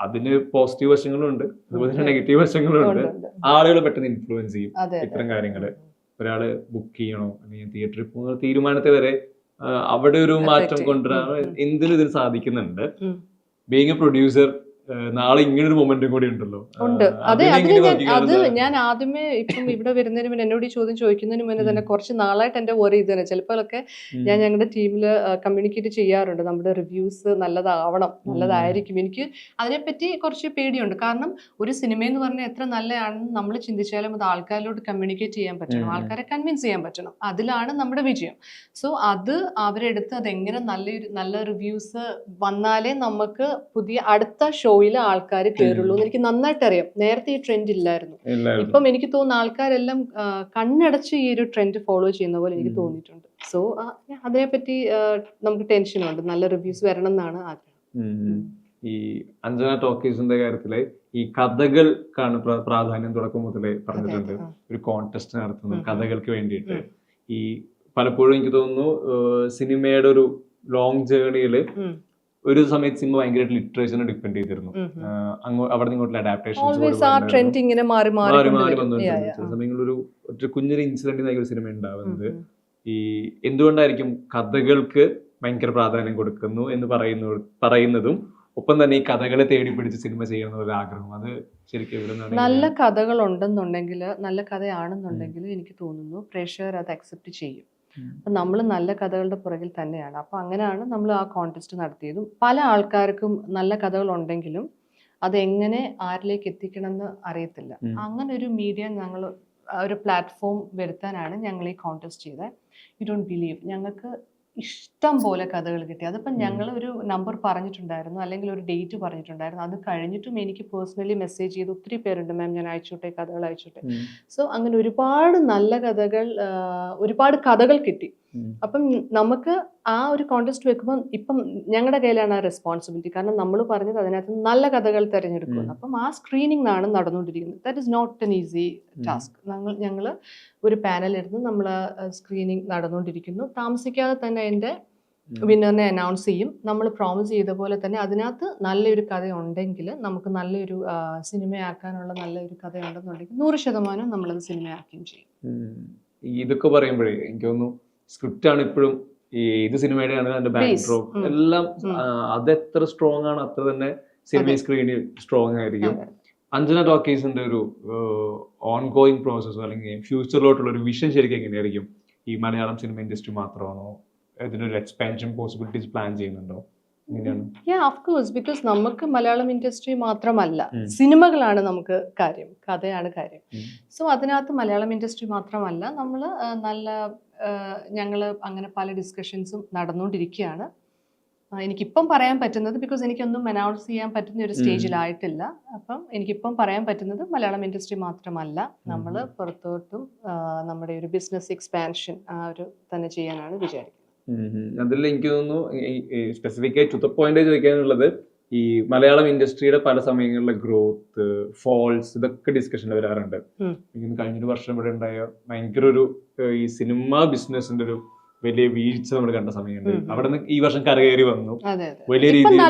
അതിന് പോസിറ്റീവ് വശങ്ങളുണ്ട് അതുപോലെ തന്നെ നെഗറ്റീവ് വശങ്ങളുണ്ട്. ആളുകൾ പെട്ടെന്ന് ഇൻഫ്ലുവൻസ് ചെയ്യും. ഇത്തരം കാര്യങ്ങൾ. ഒരാൾ ബുക്ക് ചെയ്യണോ അല്ലെങ്കിൽ തിയേറ്ററിൽ പോകുന്ന തീരുമാനത്തെ വരെ അവിടെ ഒരു മാറ്റം. കൊണ്ടുവരാൻ. എന്തിനും ഇതിന് സാധിക്കുന്നുണ്ട്. ബീങ് എ പ്രൊഡ്യൂസർ നാളെ ഇങ്ങനെ ഒരു മൊമെന്റും കൂടി ഉണ്ടല്ലോ. ഉണ്ട്. അതെ അതിനെ ഞാൻ അത് ഞാൻ ആദ്യമേ ഇപ്പം ഇവിടെ വരുന്നതിന് മുന്നേ എന്നോട് ഈ ചോദ്യം ചോദിക്കുന്നതിന് മുന്നേ തന്നെ കുറച്ച് നാളായിട്ട് എന്റെ ഓരോ ഇത് തന്നെ. ചിലപ്പോഴൊക്കെ ഞാൻ ഞങ്ങളുടെ ടീമിൽ കമ്മ്യൂണിക്കേറ്റ് ചെയ്യാറുണ്ട്. നമ്മുടെ റിവ്യൂസ് നല്ലതാവണം നല്ലതായിരിക്കും. എനിക്ക് അതിനെപ്പറ്റി കുറച്ച് പേടിയുണ്ട്. കാരണം ഒരു സിനിമ എന്ന് പറഞ്ഞാൽ എത്ര നല്ലതാണെന്ന് നമ്മൾ ചിന്തിച്ചാലും അത് ആൾക്കാരിലോട്ട് കമ്മ്യൂണിക്കേറ്റ് ചെയ്യാൻ പറ്റണം. ആൾക്കാരെ കൺവിൻസ് ചെയ്യാൻ പറ്റണം. അതിലാണ് നമ്മുടെ വിജയം. സോ അത് അവരെടുത്ത് അതെങ്ങനെ നല്ലൊരു നല്ല റിവ്യൂസ് വന്നാലേ നമുക്ക് പുതിയ അടുത്ത ഷോയിൽ ആൾക്കാർ കയറുള്ളൂ എന്ന് എനിക്ക് നന്നായിട്ട് അറിയാം നേരത്തെ ഈ ട്രെൻഡ് ഇല്ലായിരുന്നു. ഇപ്പം എനിക്ക് തോന്നുന്ന ആൾക്കാരെല്ലാം കണ്ണടച്ച് ഈ ഒരു ട്രെൻഡ് ഫോളോ ചെയ്യുന്ന പോലെ എനിക്ക് തോന്നിയിട്ടുണ്ട്. സോ അതിനെ പറ്റി നമുക്ക് ടെൻഷനുണ്ട് നല്ല റിവ്യൂസ് വരണം എന്നാണ് ആഗ്രഹം. ഈ അഞ്ജന ടോക്കീസിന്റെ കാര്യത്തിൽ ഈ കഥകൾക്കാണ് പ്ര- പ്രാധാന്യം തുടക്കം മുതലേ പറഞ്ഞിട്ടുണ്ട്. ഒരു കോൺടെസ്റ്റ് നടത്തുന്നു. കഥകൾക്ക് വേണ്ടിയിട്ട്. ഈ പലപ്പോഴും എനിക്ക് തോന്നുന്നു സിനിമയുടെ ഒരു ലോങ് ജേർണിയിൽ ഉം, ഒരു സമയത്ത് സിനിമ ഭയങ്കരമായിട്ട് ലിറ്ററേച്ചറിനെ ഡിപ്പെൻഡ് ചെയ്തിരുന്നു. ഉം, ഉം. ആഹ് അങ്ങോ അവിടെ ഇങ്ങോട്ടുള്ള ഇങ്ങനെ മാറി മാറി മാറി വന്നുകൊണ്ടിരുന്നു. ചില ഒരു കുഞ്ഞൊരു ഇൻസിഡന്റ് ഒരു സിനിമ ഉണ്ടാവുന്നത്. ഈ എന്തുകൊണ്ടായിരിക്കും കഥകൾക്ക് ഭയങ്കര പ്രാധാന്യം കൊടുക്കുന്നു എന്ന് പറയുന്നു പറയുന്നതും ഒപ്പം തന്നെ ഈ കഥകളെ തേടി പിടിച്ച് സിനിമ ചെയ്യണം ഒരു ആഗ്രഹം. അത് ശരിക്കും നല്ല കഥകൾ ഉണ്ടെന്നുണ്ടെങ്കിൽ നല്ല കഥയാണെന്നുണ്ടെങ്കിൽ എനിക്ക് തോന്നുന്നു പ്രേക്ഷകർ അത് അക്സെപ്റ്റ് ചെയ്യും. അപ്പം നമ്മൾ നല്ല കഥകളുടെ പുറകിൽ തന്നെയാണ്. അപ്പം അങ്ങനെയാണ് നമ്മൾ ആ കോൺടെസ്റ്റ് നടത്തിയതും. പല ആൾക്കാർക്കും നല്ല കഥകളുണ്ടെങ്കിലും അതെങ്ങനെ ആരിലേക്ക് എത്തിക്കണമെന്ന് അറിയത്തില്ല. ഉം. അങ്ങനെ ഒരു മീഡിയ ഞങ്ങൾ ഒരു പ്ലാറ്റ്ഫോം വരുത്താനാണ് ഞങ്ങൾ ഈ കോൺടെസ്റ്റ് ചെയ്തത്. യു ഡോണ്ട് ബിലീവ് ഞങ്ങൾക്ക് ഇഷ്ടം പോലെ കഥകൾ കിട്ടി. അതിപ്പം. ഞങ്ങൾ ഒരു നമ്പർ പറഞ്ഞിട്ടുണ്ടായിരുന്നു. അല്ലെങ്കിൽ ഒരു ഡേറ്റ് പറഞ്ഞിട്ടുണ്ടായിരുന്നു. അത് കഴിഞ്ഞിട്ടും എനിക്ക് പേഴ്സണലി മെസ്സേജ് ചെയ്ത് ഒത്തിരി പേരുണ്ട് മാം. ഞാൻ അയച്ചോട്ടെ കഥകൾ അയച്ചോട്ടെ. സോ അങ്ങനെ ഒരുപാട് നല്ല കഥകൾ ഒരുപാട് കഥകൾ കിട്ടി. അപ്പം നമുക്ക് ആ ഒരു കോണ്ടസ്റ്റ് വെക്കുമ്പോൾ ഇപ്പം ഞങ്ങളുടെ കയ്യിലാണ് ആ റെസ്പോൺസിബിലിറ്റി കാരണം നമ്മൾ പറഞ്ഞത് അതിനകത്ത് നല്ല കഥകൾ തിരഞ്ഞെടുക്കുന്നു. അപ്പം ആ സ്ക്രീനിങ് ആണ് നടന്നുകൊണ്ടിരിക്കുന്നത്. That is not an easy task ഞങ്ങൾ ഞങ്ങൾ ഒരു പാനലിരുന്ന് നമ്മൾ സ്ക്രീനിങ് നടന്നുകൊണ്ടിരിക്കുന്നു. താമസിക്കാതെ തന്നെ ഉം. വിന്നറിനെ അനൗൺസ് ചെയ്യും. നമ്മൾ പ്രോമിസ് ചെയ്ത പോലെ തന്നെ അതിനകത്ത് നല്ലൊരു കഥ ഉണ്ടെങ്കിൽ നമുക്ക് നല്ലൊരു സിനിമയാക്കാനുള്ള നല്ലൊരു കഥ ഉണ്ടെന്നുണ്ടെങ്കിൽ നൂറ് ശതമാനം നമ്മളത് സിനിമയാക്കുകയും ചെയ്യും. ഇതൊക്കെ പറയുമ്പോഴേ എനിക്ക് തോന്നുന്നു സ്ക്രിപ്റ്റ് ആണ് ഇപ്പോഴും ഈ ഇത് സിനിമയുടെ ആണ് അതിന്റെ. ബാക്ക്ഡ്രോപ്പ് എല്ലാം അതെത്ര ആ, അത് എത്ര സ്ട്രോങ് ആണ് അത്ര തന്നെ സിനിമ സ്ക്രീനിൽ സ്ട്രോങ് ആയിരിക്കും. അഞ്ജന ടോക്കീസിന്റെ ഒരു ഓൺ ഗോയിങ് പ്രോസസ് അല്ലെങ്കിൽ ഫ്യൂച്ചറിലോട്ടുള്ള ഒരു വിഷൻ ശരിക്കും എങ്ങനെയായിരിക്കും? ഈ മലയാളം സിനിമ ഇൻഡസ്ട്രി മാത്രമാണോ? ഇതിനൊരു എക്സ്പാൻഷൻ പോസിബിലിറ്റീസ് പ്ലാൻ ചെയ്യുന്നുണ്ടോ? കോഴ്സ് ബിക്കോസ് നമുക്ക് മലയാളം ഇൻഡസ്ട്രി മാത്രമല്ല സിനിമകളാണ് നമുക്ക് കാര്യം കഥയാണ് കാര്യം. സോ അതിനകത്ത് മലയാളം ഇൻഡസ്ട്രി മാത്രമല്ല നമ്മൾ നല്ല ഞങ്ങൾ അങ്ങനെ പല ഡിസ്കഷൻസും നടന്നുകൊണ്ടിരിക്കുകയാണ് എനിക്കിപ്പം പറയാൻ പറ്റുന്നത് ബിക്കോസ് എനിക്കൊന്നും അനൗൺസ് ചെയ്യാൻ പറ്റുന്ന ഒരു. സ്റ്റേജിലായിട്ടില്ല അപ്പം എനിക്കിപ്പം പറയാൻ പറ്റുന്നത് മലയാളം ഇൻഡസ്ട്രി മാത്രമല്ല. നമ്മൾ പുറത്തോട്ടും നമ്മുടെ ഒരു ബിസിനസ് എക്സ്പാൻഷൻ ആ ഒരു തന്നെ ചെയ്യാനാണ് വിചാരിക്കുന്നത്. അതിൽ എനിക്ക് തോന്നുന്നു സ്പെസിഫിക് ആയി ടു ദ പോയിന്റ് ചോദിക്കാനുള്ളത്. ഈ മലയാളം ഇൻഡസ്ട്രിയുടെ പല സമയങ്ങളിലെ ഗ്രോത്ത് ഫോൾസ് ഇതൊക്കെ ഡിസ്കഷൻ വരാറുണ്ട്. കഴിഞ്ഞൊരു വർഷം ഇവിടെ ഉണ്ടായ ഭയങ്കര ഒരു ഈ സിനിമ ബിസിനസിന്റെ ഒരു വലിയ വീഴ്ച നമ്മൾ കണ്ട സമയമുണ്ട്. അവിടെ നിന്ന് ഈ വർഷം കരകയറി വന്നു. വലിയ രീതിയിൽ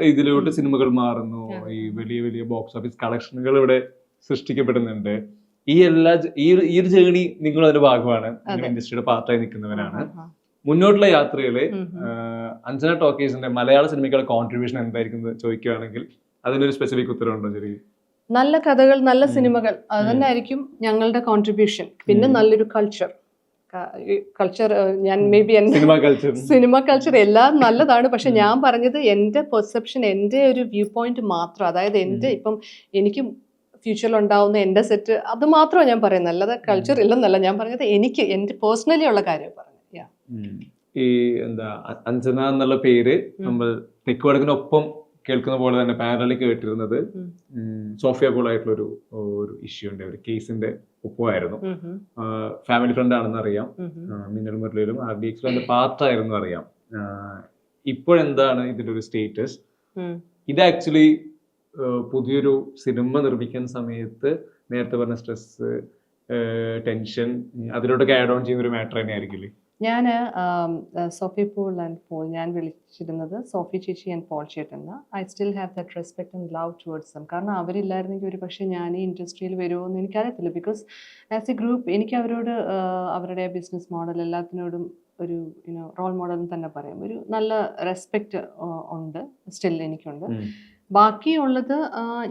ഇതിലോട്ട് സിനിമകൾ മാറുന്നു. ഈ വലിയ വലിയ ബോക്സ് ഓഫീസ് കളക്ഷനുകൾ ഇവിടെ സൃഷ്ടിക്കപ്പെടുന്നുണ്ട്. ഈ എല്ലാ ഈ ഒരു- ജേണി അതിന്റെ ഭാഗമാണ്. ഇൻഡസ്ട്രിയുടെ പാർട്ടായി നിൽക്കുന്നവരാണ്. മുന്നോട്ടുള്ള ഉം. അഞ്ജന ടോക്കീസിന്റെ മലയാള സിനിമയ്ക്കുള്ള കോൺട്രിബ്യൂഷൻ എന്തായിരിക്കും ചോദിക്കുകയാണെങ്കിൽ അതിനൊരു സ്പെസിഫിക് ഉത്തരവുണ്ടോ ചെറിയ നല്ല കഥകൾ നല്ല സിനിമകൾ അത് തന്നെ ആയിരിക്കും ഞങ്ങളുടെ കോൺട്രിബ്യൂഷൻ പിന്നെ നല്ലൊരു കൾച്ചർ കൾച്ചർ ഞാൻ മേ ബി എന്റെ സിനിമ കൾച്ചർ എല്ലാം നല്ലതാണ്. പക്ഷെ ഞാൻ പറഞ്ഞത് എന്റെ പെർസെപ്ഷൻ എന്റെ ഒരു വ്യൂ പോയിന്റ് മാത്രം. അതായത് എന്റെ. ഇപ്പം എനിക്ക് ഫ്യൂച്ചറിൽ ഉണ്ടാവുന്ന എന്റെ സെറ്റ് അത് മാത്രമാണ് ഞാൻ പറയുന്നത്. അല്ലാതെ കൾച്ചർ ഇല്ലെന്നല്ല ഞാൻ പറഞ്ഞത്. എനിക്ക് എന്റെ പേഴ്സണലി ഉള്ള കാര്യം. ഈ എന്താ അഞ്ജന എന്നുള്ള പേര് നമ്മൾ തെക്ക് വടക്കിനൊപ്പം കേൾക്കുന്ന പോലെ തന്നെ പാരലി കേട്ടിരുന്നത് സോഫിയ പോൾ ആയിട്ടുള്ള ഒരു ഒരു ഇഷ്യൂ ഉണ്ട്. ഒരു കേസിന്റെ ഒപ്പമായിരുന്നു. ഫാമിലി ഫ്രണ്ട് ആണെന്ന് അറിയാം. മിന്നൽ മുരളിയിലും ആർ ഡി എക്സിലും പാർട്ട് പാർട്ടായിരുന്നു അറിയാം. ഇപ്പോഴെന്താണ് ഇതിന്റെ ഒരു സ്റ്റേറ്റസ് ഇത് ആക്ച്വലി പുതിയൊരു സിനിമ നിർമ്മിക്കുന്ന സമയത്ത് നേരത്തെ പറഞ്ഞ സ്ട്രെസ് ടെൻഷൻ അതിലോട്ടൊക്കെ ആഡ് ഓൺ ചെയ്യുന്ന ഒരു മാറ്റർ തന്നെ ആയിരിക്കില്ലേ ഞാൻ സോഫി പോൾ ആൻഡ് പോൾ ഞാൻ വിളിച്ചിരുന്നത് സോഫി ചേച്ചി ആൻഡ് പോൾ ചേട്ടൻ I still have that respect and love towards them കാരണം അവരില്ലായിരുന്നെങ്കിൽ ഒരു പക്ഷേ ഞാൻ ഈ ഇൻഡസ്ട്രിയിൽ വരുമോ എന്ന് എനിക്കറിയത്തില്ല. ബിക്കോസ് ആസ് എ ഗ്രൂപ്പ് എനിക്ക് അവരോട് അവരുടെ ബിസിനസ് മോഡൽ എല്ലാത്തിനോടും ഒരു യുനോ റോൾ മോഡൽ എന്ന് തന്നെ പറയാം. ഒരു നല്ല റെസ്പെക്റ്റ് ഉണ്ട്. സ്റ്റിൽ എനിക്കുണ്ട്. ബാക്കിയുള്ളത്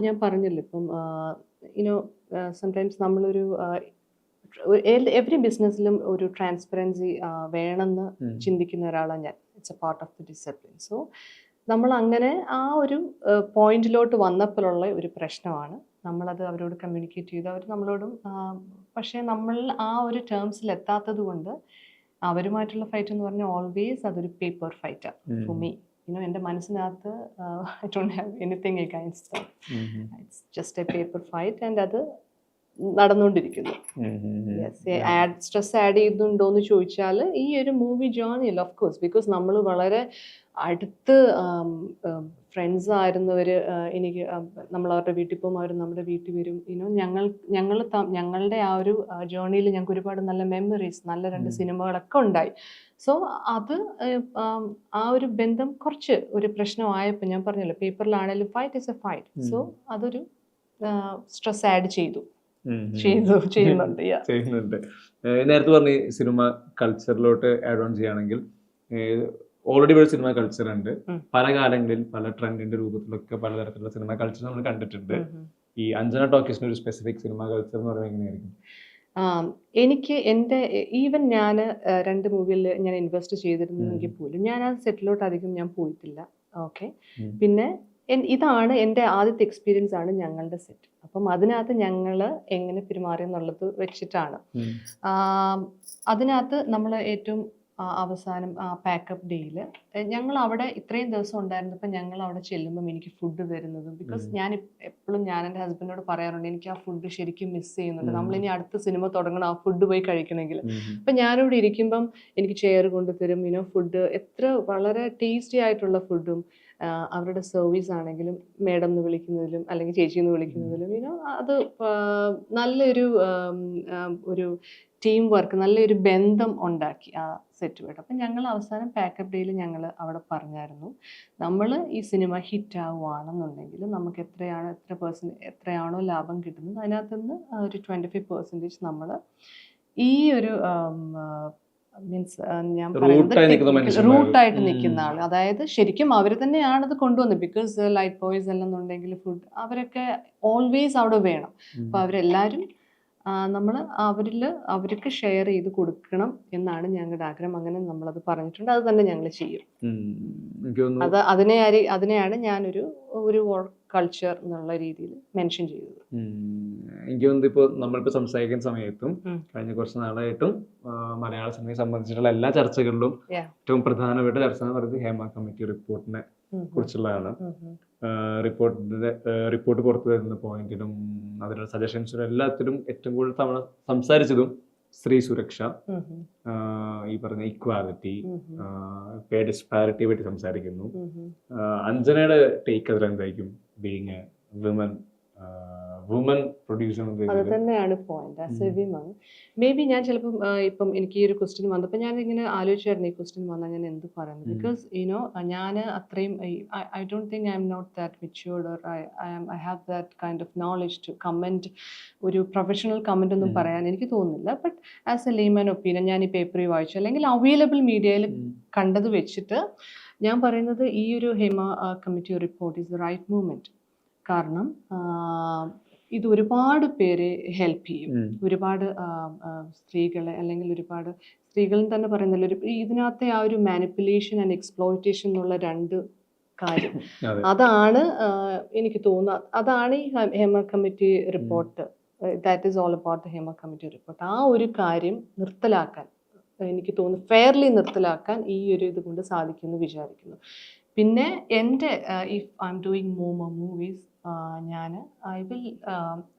ഞാൻ പറഞ്ഞല്ലോ ഇപ്പം യുനോ സംടൈംസ് നമ്മളൊരു എവറി ബിസിനസ്സിലും ഒരു ട്രാൻസ്പെറൻസി വേണമെന്ന് ചിന്തിക്കുന്ന ഒരാളാണ് ഞാൻ. It's a part of the discipline so നമ്മൾ അങ്ങനെ ആ ഒരു പോയിന്റിലോട്ട് വന്നപ്പോഴുള്ള ഒരു പ്രശ്നമാണ്. നമ്മളത് അവരോട് കമ്മ്യൂണിക്കേറ്റ് ചെയ്തു അവർ നമ്മളോടും പക്ഷേ നമ്മൾ ആ ഒരു ടേംസിൽ എത്താത്തത് കൊണ്ട് അവരുമായിട്ടുള്ള ഫൈറ്റ് എന്ന് പറഞ്ഞാൽ ഓൾവേസ് അതൊരു പേപ്പർ ഫൈറ്റാണ് ഫോർ മീ യുനോ എന്റെ മനസ്സിനകത്ത് I don't have anything against it's just a paper fight and അത് നടന്നുകൊണ്ടിരിക്കുന്നു. ആഡ് സ്ട്രെസ് ആഡ് ചെയ്യുന്നുണ്ടോ എന്ന് ചോദിച്ചാൽ ഈ ഒരു മൂവി ജേണിയിൽ ഓഫ് കോഴ്സ് ബിക്കോസ് നമ്മൾ വളരെ അടുത്ത് ഫ്രണ്ട്സ് ആയിരുന്നവർ എനിക്ക് നമ്മൾ അവരുടെ വീട്ടിൽ പോകുമ്പോൾ അവർ നമ്മുടെ വീട്ടിൽ വരും. ഇനോ ഞങ്ങൾ ഞങ്ങൾ ഞങ്ങളുടെ ആ ഒരു ജേർണിയിൽ ഞങ്ങൾക്ക് ഒരുപാട് നല്ല മെമ്മറീസ് നല്ല രണ്ട് സിനിമകളൊക്കെ ഉണ്ടായി. സോ അത് ആ ഒരു ബന്ധം കുറച്ച് ഒരു പ്രശ്നമായപ്പോൾ ഞാൻ പറഞ്ഞല്ലോ പേപ്പറിലാണെങ്കിലും fight is a fight so അതൊരു സ്ട്രെസ് ആഡ് ചെയ്തു. ചെയ്തു ചെയ്യുന്നുണ്ട്. ചെയ്യുന്നുണ്ട്. നേരത്തെ പറഞ്ഞ സിനിമ കൾച്ചറിലോട്ട് ആഡ് ഓൺ ചെയ്യുകയാണെങ്കിൽ ഓൾറെഡി ഒരു സിനിമ കൾച്ചർ ഉണ്ട്. പല കാലങ്ങളിൽ പല ട്രെൻഡിന്റെ രൂപത്തിലൊക്കെ പലതരത്തിലുള്ള സിനിമ കൾച്ചർ നമ്മൾ കണ്ടിട്ടുണ്ട്. ഈ അഞ്ജന ടോക്കീസിന് ഒരു സ്പെസിഫിക് സിനിമ കൾച്ചർ എന്ന് പറയുന്നത് എങ്ങനെയായിരിക്കും? എനിക്ക് എന്റെ ഈവൻ ഞാൻ രണ്ട് മൂവിയിൽ ഞാൻ ഇൻവെസ്റ്റ് ചെയ്തിരുന്നെങ്കിൽ പോലും ഞാൻ ആ സെറ്റിലോട്ട് അധികം ഞാൻ പോയിട്ടില്ല. ഓക്കെ പിന്നെ ഇതാണ് എന്റെ ആദ്യത്തെ എക്സ്പീരിയൻസ് ആണ് ഞങ്ങളുടെ സെറ്റ് അപ്പം അതിനകത്ത് ഞങ്ങൾ എങ്ങനെ പെരുമാറി എന്നുള്ളത് വെച്ചിട്ടാണ്. അതിനകത്ത് നമ്മൾ ഏറ്റവും അവസാനം ആ പാക്കപ്പ് ഡേയിൽ ഞങ്ങൾ അവിടെ ഇത്രയും ദിവസം ഉണ്ടായിരുന്നപ്പോൾ ഞങ്ങൾ അവിടെ ചെല്ലുമ്പം എനിക്ക് ഫുഡ് തരുന്നതും ബിക്കോസ് ഞാൻ എപ്പോഴും ഞാൻ എന്റെ ഹസ്ബൻഡിനോട് പറയാറുണ്ട് എനിക്ക് ആ ഫുഡ് ശരിക്കും മിസ് ചെയ്യുന്നുണ്ട്. നമ്മൾ നമ്മളിനി അടുത്ത സിനിമ തുടങ്ങണം ആ ഫുഡ് പോയി കഴിക്കണമെങ്കിൽ. അപ്പം ഞാനിവിടെ ഇരിക്കുമ്പം എനിക്ക് ചെയർ കൊണ്ടുതരും ഇനോ ഫുഡ് എത്ര വളരെ ടേസ്റ്റി ആയിട്ടുള്ള ഫുഡും അവരുടെ സർവീസ് ആണെങ്കിലും മേഡം എന്ന് വിളിക്കുന്നതിലും അല്ലെങ്കിൽ ചേച്ചി എന്ന് വിളിക്കുന്നതിലും യുനോ അത് നല്ലൊരു ഒരു ടീം വർക്ക് നല്ലൊരു ബന്ധം ഉണ്ടാക്കി ആ സെറ്റുമായിട്ട് അപ്പം ഞങ്ങൾ അവസാനം പാക്കപ്പ് ഡേയിൽ ഞങ്ങൾ അവിടെ പറഞ്ഞായിരുന്നു. നമ്മൾ ഈ സിനിമ ഹിറ്റ് ആവുകയാണെന്നുണ്ടെങ്കിൽ നമുക്ക് എത്രയാണ് എത്ര പേഴ്സൻ എത്രയാണോ ലാഭം കിട്ടുന്നത് അതിനകത്ത് നിന്ന് ഒരു ട്വന്റി ഫൈവ് പെർസെന്റേജ് നമ്മൾ ഈ ഒരു മീൻസ് ഞാൻ മനുഷ്യന്മാര്. റൂട്ടായിട്ട്. നിൽക്കുന്ന ആൾ അതായത് ശരിക്കും അവർ തന്നെയാണ് ഇത് കൊണ്ടുവന്നത്. ബിക്കോസ് ലൈറ്റ് ബോയ്സ് അല്ലെന്നുണ്ടെങ്കിൽ ഫുഡ് അവരൊക്കെ ഓൾവേസ് അവിടെ വേണം. അപ്പൊ അപ്പോൾ അവരെല്ലാവരും നമ്മൾ അവരിൽ അവർക്ക് ഷെയർ ചെയ്ത് കൊടുക്കണം എന്നാണ് ഞങ്ങളുടെ ആഗ്രഹം. അങ്ങനെ നമ്മളത് പറഞ്ഞിട്ടുണ്ട്. അത് തന്നെ ഞങ്ങൾ ചെയ്യും. അത് അതിനെ അതിനെയാണ് ഞാനൊരു ഒരു വർക്ക് കൾച്ചർ എന്നുള്ള രീതിയിൽ മെൻഷൻ ചെയ്തത്. എനിക്ക് തോന്നുന്നു ഇപ്പോൾ നമ്മളിപ്പോൾ സംസാരിക്കുന്ന സമയത്തും കഴിഞ്ഞ കുറച്ച് നാളായിട്ടും മലയാള സിനിമയെ സംബന്ധിച്ചിട്ടുള്ള എല്ലാ ചർച്ചകളിലും ഏറ്റവും പ്രധാനപ്പെട്ട ചർച്ച എന്ന് പറയുന്നത് ഹേമ കമ്മിറ്റി റിപ്പോർട്ടിനെ. കുറിച്ചുള്ളതാണ്. റിപ്പോർട്ടിന്റെ റിപ്പോർട്ട് പുറത്തു വരുന്ന പോയിന്റിലും അതിലുള്ള സജഷൻസിലും എല്ലാത്തിലും ഏറ്റവും കൂടുതൽ തവണ സംസാരിച്ചതും സ്ത്രീ സുരക്ഷ ഈ പറഞ്ഞ ഇക്വാലിറ്റി. പേ ഡിസ്പാരിറ്റിയെ പറ്റി സംസാരിക്കുന്നു. അഞ്ജനയുടെ ടേക്ക് അതിലെന്തായിരിക്കും? ബീങ് വിമൻ വുമൻ പ്രൊഡ്യൂസർ അത് തന്നെയാണ് point as a um. Women may be ഞാൻ ചിലപ്പം ഇപ്പം എനിക്ക് ഈ ഒരു ക്വസ്റ്റ്യൻ വന്നപ്പോൾ ഞാൻ ഇങ്ങനെ ആലോചിച്ചായിരുന്നു ഈ ക്വസ്റ്റ്യൻ വന്നാൽ ഞാൻ എന്ത് പറയുന്നത്. ബിക്കോസ് യുനോ ഞാൻ അത്രയും I don't think I am not that matured or I I am I have that kind of knowledge to comment ഒരു പ്രൊഫഷണൽ കമന്റ് ഒന്നും പറയാൻ എനിക്ക് തോന്നുന്നില്ല. But as a layman opinion ഞാൻ ഈ പേപ്പറിൽ വായിച്ചു. അല്ലെങ്കിൽ അവൈലബിൾ മീഡിയയിൽ കണ്ടത് വെച്ചിട്ട് ഞാൻ പറയുന്നത് ഈ ഒരു Hema committee report is the right movement കാരണം ഇത് ഒരുപാട് പേരെ ഹെൽപ്പ് ചെയ്യും. ഒരുപാട് സ്ത്രീകളെ അല്ലെങ്കിൽ ഒരുപാട് സ്ത്രീകളും തന്നെ പറയുന്നില്ല ഒരു ഇതിനകത്തെ ആ ഒരു മാനിപ്പുലേഷൻ ആൻഡ് എക്സ്പ്ലോയിറ്റേഷൻ എന്നുള്ള രണ്ട് കാര്യം. <laughs> അതാണ് എനിക്ക് തോന്നുന്നത് അതാണ് ഈ Hema committee report that is all about the Hema committee report ആ ഒരു കാര്യം നിർത്തലാക്കാൻ എനിക്ക് തോന്നുന്നു ഫെയർലി നിർത്തലാക്കാൻ ഈ ഒരു ഇത് കൊണ്ട് സാധിക്കുമെന്ന് വിചാരിക്കുന്നു. പിന്നെ എന്റെ if I am doing move movies ഞാൻ I will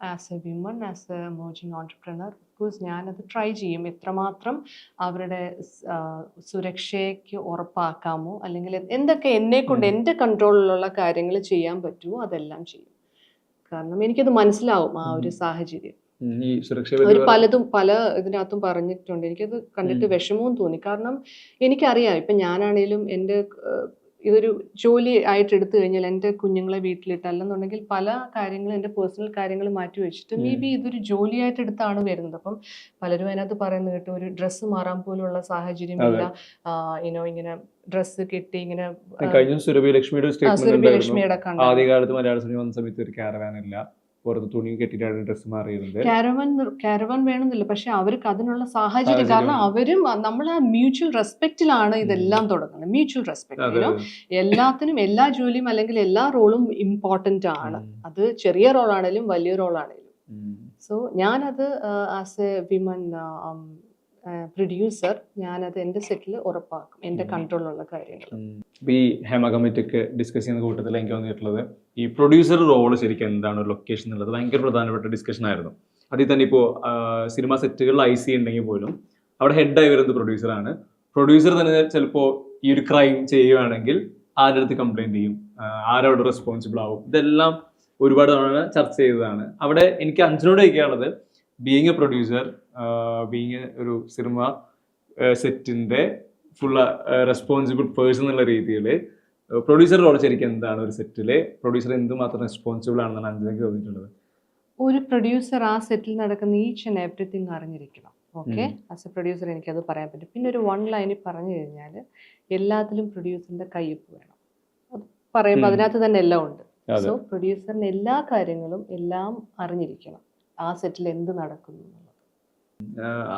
as a women as a emerging entrepreneur course ഞാനത് ട്രൈ ചെയ്യും. എത്രമാത്രം അവരുടെ സുരക്ഷയ്ക്ക് ഉറപ്പാക്കാമോ അല്ലെങ്കിൽ എന്തൊക്കെ എന്നെ കൊണ്ട് എന്റെ കൺട്രോളിലുള്ള കാര്യങ്ങൾ ചെയ്യാൻ പറ്റുമോ അതെല്ലാം ചെയ്യും. കാരണം എനിക്കത് മനസ്സിലാവും ആ ഒരു സാഹചര്യം. അവർ പലതും പല ഇതിനകത്തും പറഞ്ഞിട്ടുണ്ട്. എനിക്കത് കണ്ടിട്ട്. വിഷമവും തോന്നി. കാരണം എനിക്കറിയാം ഇപ്പം ഞാനാണേലും എന്റെ ഇതൊരു ജോലി ആയിട്ട് എടുത്തു കഴിഞ്ഞാൽ എന്റെ കുഞ്ഞുങ്ങളെ വീട്ടിലിട്ട് അല്ലെന്നുണ്ടെങ്കിൽ പല കാര്യങ്ങളും എന്റെ പേഴ്സണൽ കാര്യങ്ങൾ മാറ്റി വെച്ചിട്ട് മേ ബി ഇതൊരു ജോലിയായിട്ട് എടുത്താണ് വരുന്നത്. അപ്പം പലരും അതിനകത്ത് പറയുന്നത് കേട്ടോ ഒരു ഡ്രസ്സ് മാറാൻ പോലുള്ള സാഹചര്യമില്ല ഇനോ ഇങ്ങനെ ഡ്രസ്സ് കിട്ടി ഇങ്ങനെ കഴിഞ്ഞ സുരഭി ലക്ഷ്മിയുടെ ആദ്യകാലത്ത് മലയാള സിനിമ വന്ന സമയത്ത് ഒരു കാരവാൻ ഇല്ല. പുറത്ത് തുണി കെട്ടിയിട്ടാണ് ഡ്രസ്സ് മാറിയിരുന്നത്. കാരവൻ കാരവൻ വേണമെന്നില്ല. പക്ഷെ അവർക്ക് അതിനുള്ള സാഹചര്യം. കാരണം അവരും നമ്മൾ ആ മ്യൂച്വൽ റെസ്പെക്റ്റിലാണ് ഇതെല്ലാം തുടങ്ങുന്നത്. മ്യൂച്വൽ റെസ്പെക്ട് അതെ എല്ലാത്തിനും എല്ലാ ജോലിയും അല്ലെങ്കിൽ എല്ലാ റോളും ഇമ്പോർട്ടന്റ് ആണ്. അത് ചെറിയ റോളാണേലും വലിയ റോളാണേലും. സോ ഞാനത് ആസ് എ വിമൻ പ്രൊഡ്യൂസർ ഞാനത് എന്റെ സെറ്റിൽ ഉറപ്പാക്കും. എന്റെ. കൺട്രോളിലുള്ള കാര്യങ്ങൾ. ഉം. ഇപ്പൊ ഈ ഹേമ കമ്മിറ്റിക്ക് ഡിസ്കസ് ചെയ്യുന്ന കൂട്ടത്തിൽ എനിക്ക് തോന്നിയിട്ടുള്ളത് ഈ പ്രൊഡ്യൂസർ റോൾ ശരിക്കും എന്താണ് ലൊക്കേഷൻ എന്നുള്ളത് ഭയങ്കര പ്രധാനപ്പെട്ട ഡിസ്കഷൻ ആയിരുന്നു. അതിൽ തന്നെ ഇപ്പോൾ സിനിമ സെറ്റുകളിൽ ഐ സി ഉണ്ടെങ്കിൽ പോലും അവിടെ ഹെഡായി വരുന്നത് പ്രൊഡ്യൂസറാണ് പ്രൊഡ്യൂസർ തന്നെ ചിലപ്പോൾ ഈ ഒരു ക്രൈം ചെയ്യുകയാണെങ്കിൽ ആരുടെ അടുത്ത് കംപ്ലൈന്റ് ചെയ്യും? ആരോട് റെസ്പോൺസിബിൾ ആവും? ഇതെല്ലാം ഒരുപാട് തവണ ചർച്ച ചെയ്തതാണ്. അവിടെ എനിക്ക് അഞ്ചിനോട് ചോദിക്കാനുള്ളത് ബീങ് എ പ്രൊഡ്യൂസർ ബീങ് ഒരു സിനിമ സെറ്റിന്റെ ഫുൾ റെസ്പോൺസിബിൾ പേഴ്സൺ എന്നുള്ള രീതിയിൽ പ്രൊഡ്യൂസർ റോൾ ശരിക്കും എന്താണ് ഒരു സെറ്റിൽ പ്രൊഡ്യൂസർ എന്തുമാത്രം റെസ്പോൺസിബിൾ ആണെന്നാണ് അഞ്ചിലേക്ക് തോന്നിയിട്ടുള്ളത്. ഒരു പ്രൊഡ്യൂസർ ആ സെറ്റിൽ നടക്കുന്ന ഈച്ച് ആൻഡ് എവറിത്തിങ് അറിഞ്ഞിരിക്കണം. ഓക്കെ ആസ് എ പ്രൊഡ്യൂസർ എനിക്കത് പറയാൻ പറ്റും. പിന്നെ ഒരു വൺ ലൈനിൽ പറഞ്ഞു കഴിഞ്ഞാൽ എല്ലാത്തിലും പ്രൊഡ്യൂസറിന്റെ കയ്യൊപ്പ് വേണം. അത് പറയുമ്പോൾ. അതിനകത്ത് തന്നെ എല്ലാം ഉണ്ട്. സോ പ്രൊഡ്യൂസറിന് എല്ലാ കാര്യങ്ങളും എല്ലാം അറിഞ്ഞിരിക്കണം. ആ സെറ്റിൽ എന്ത് നടക്കുന്നു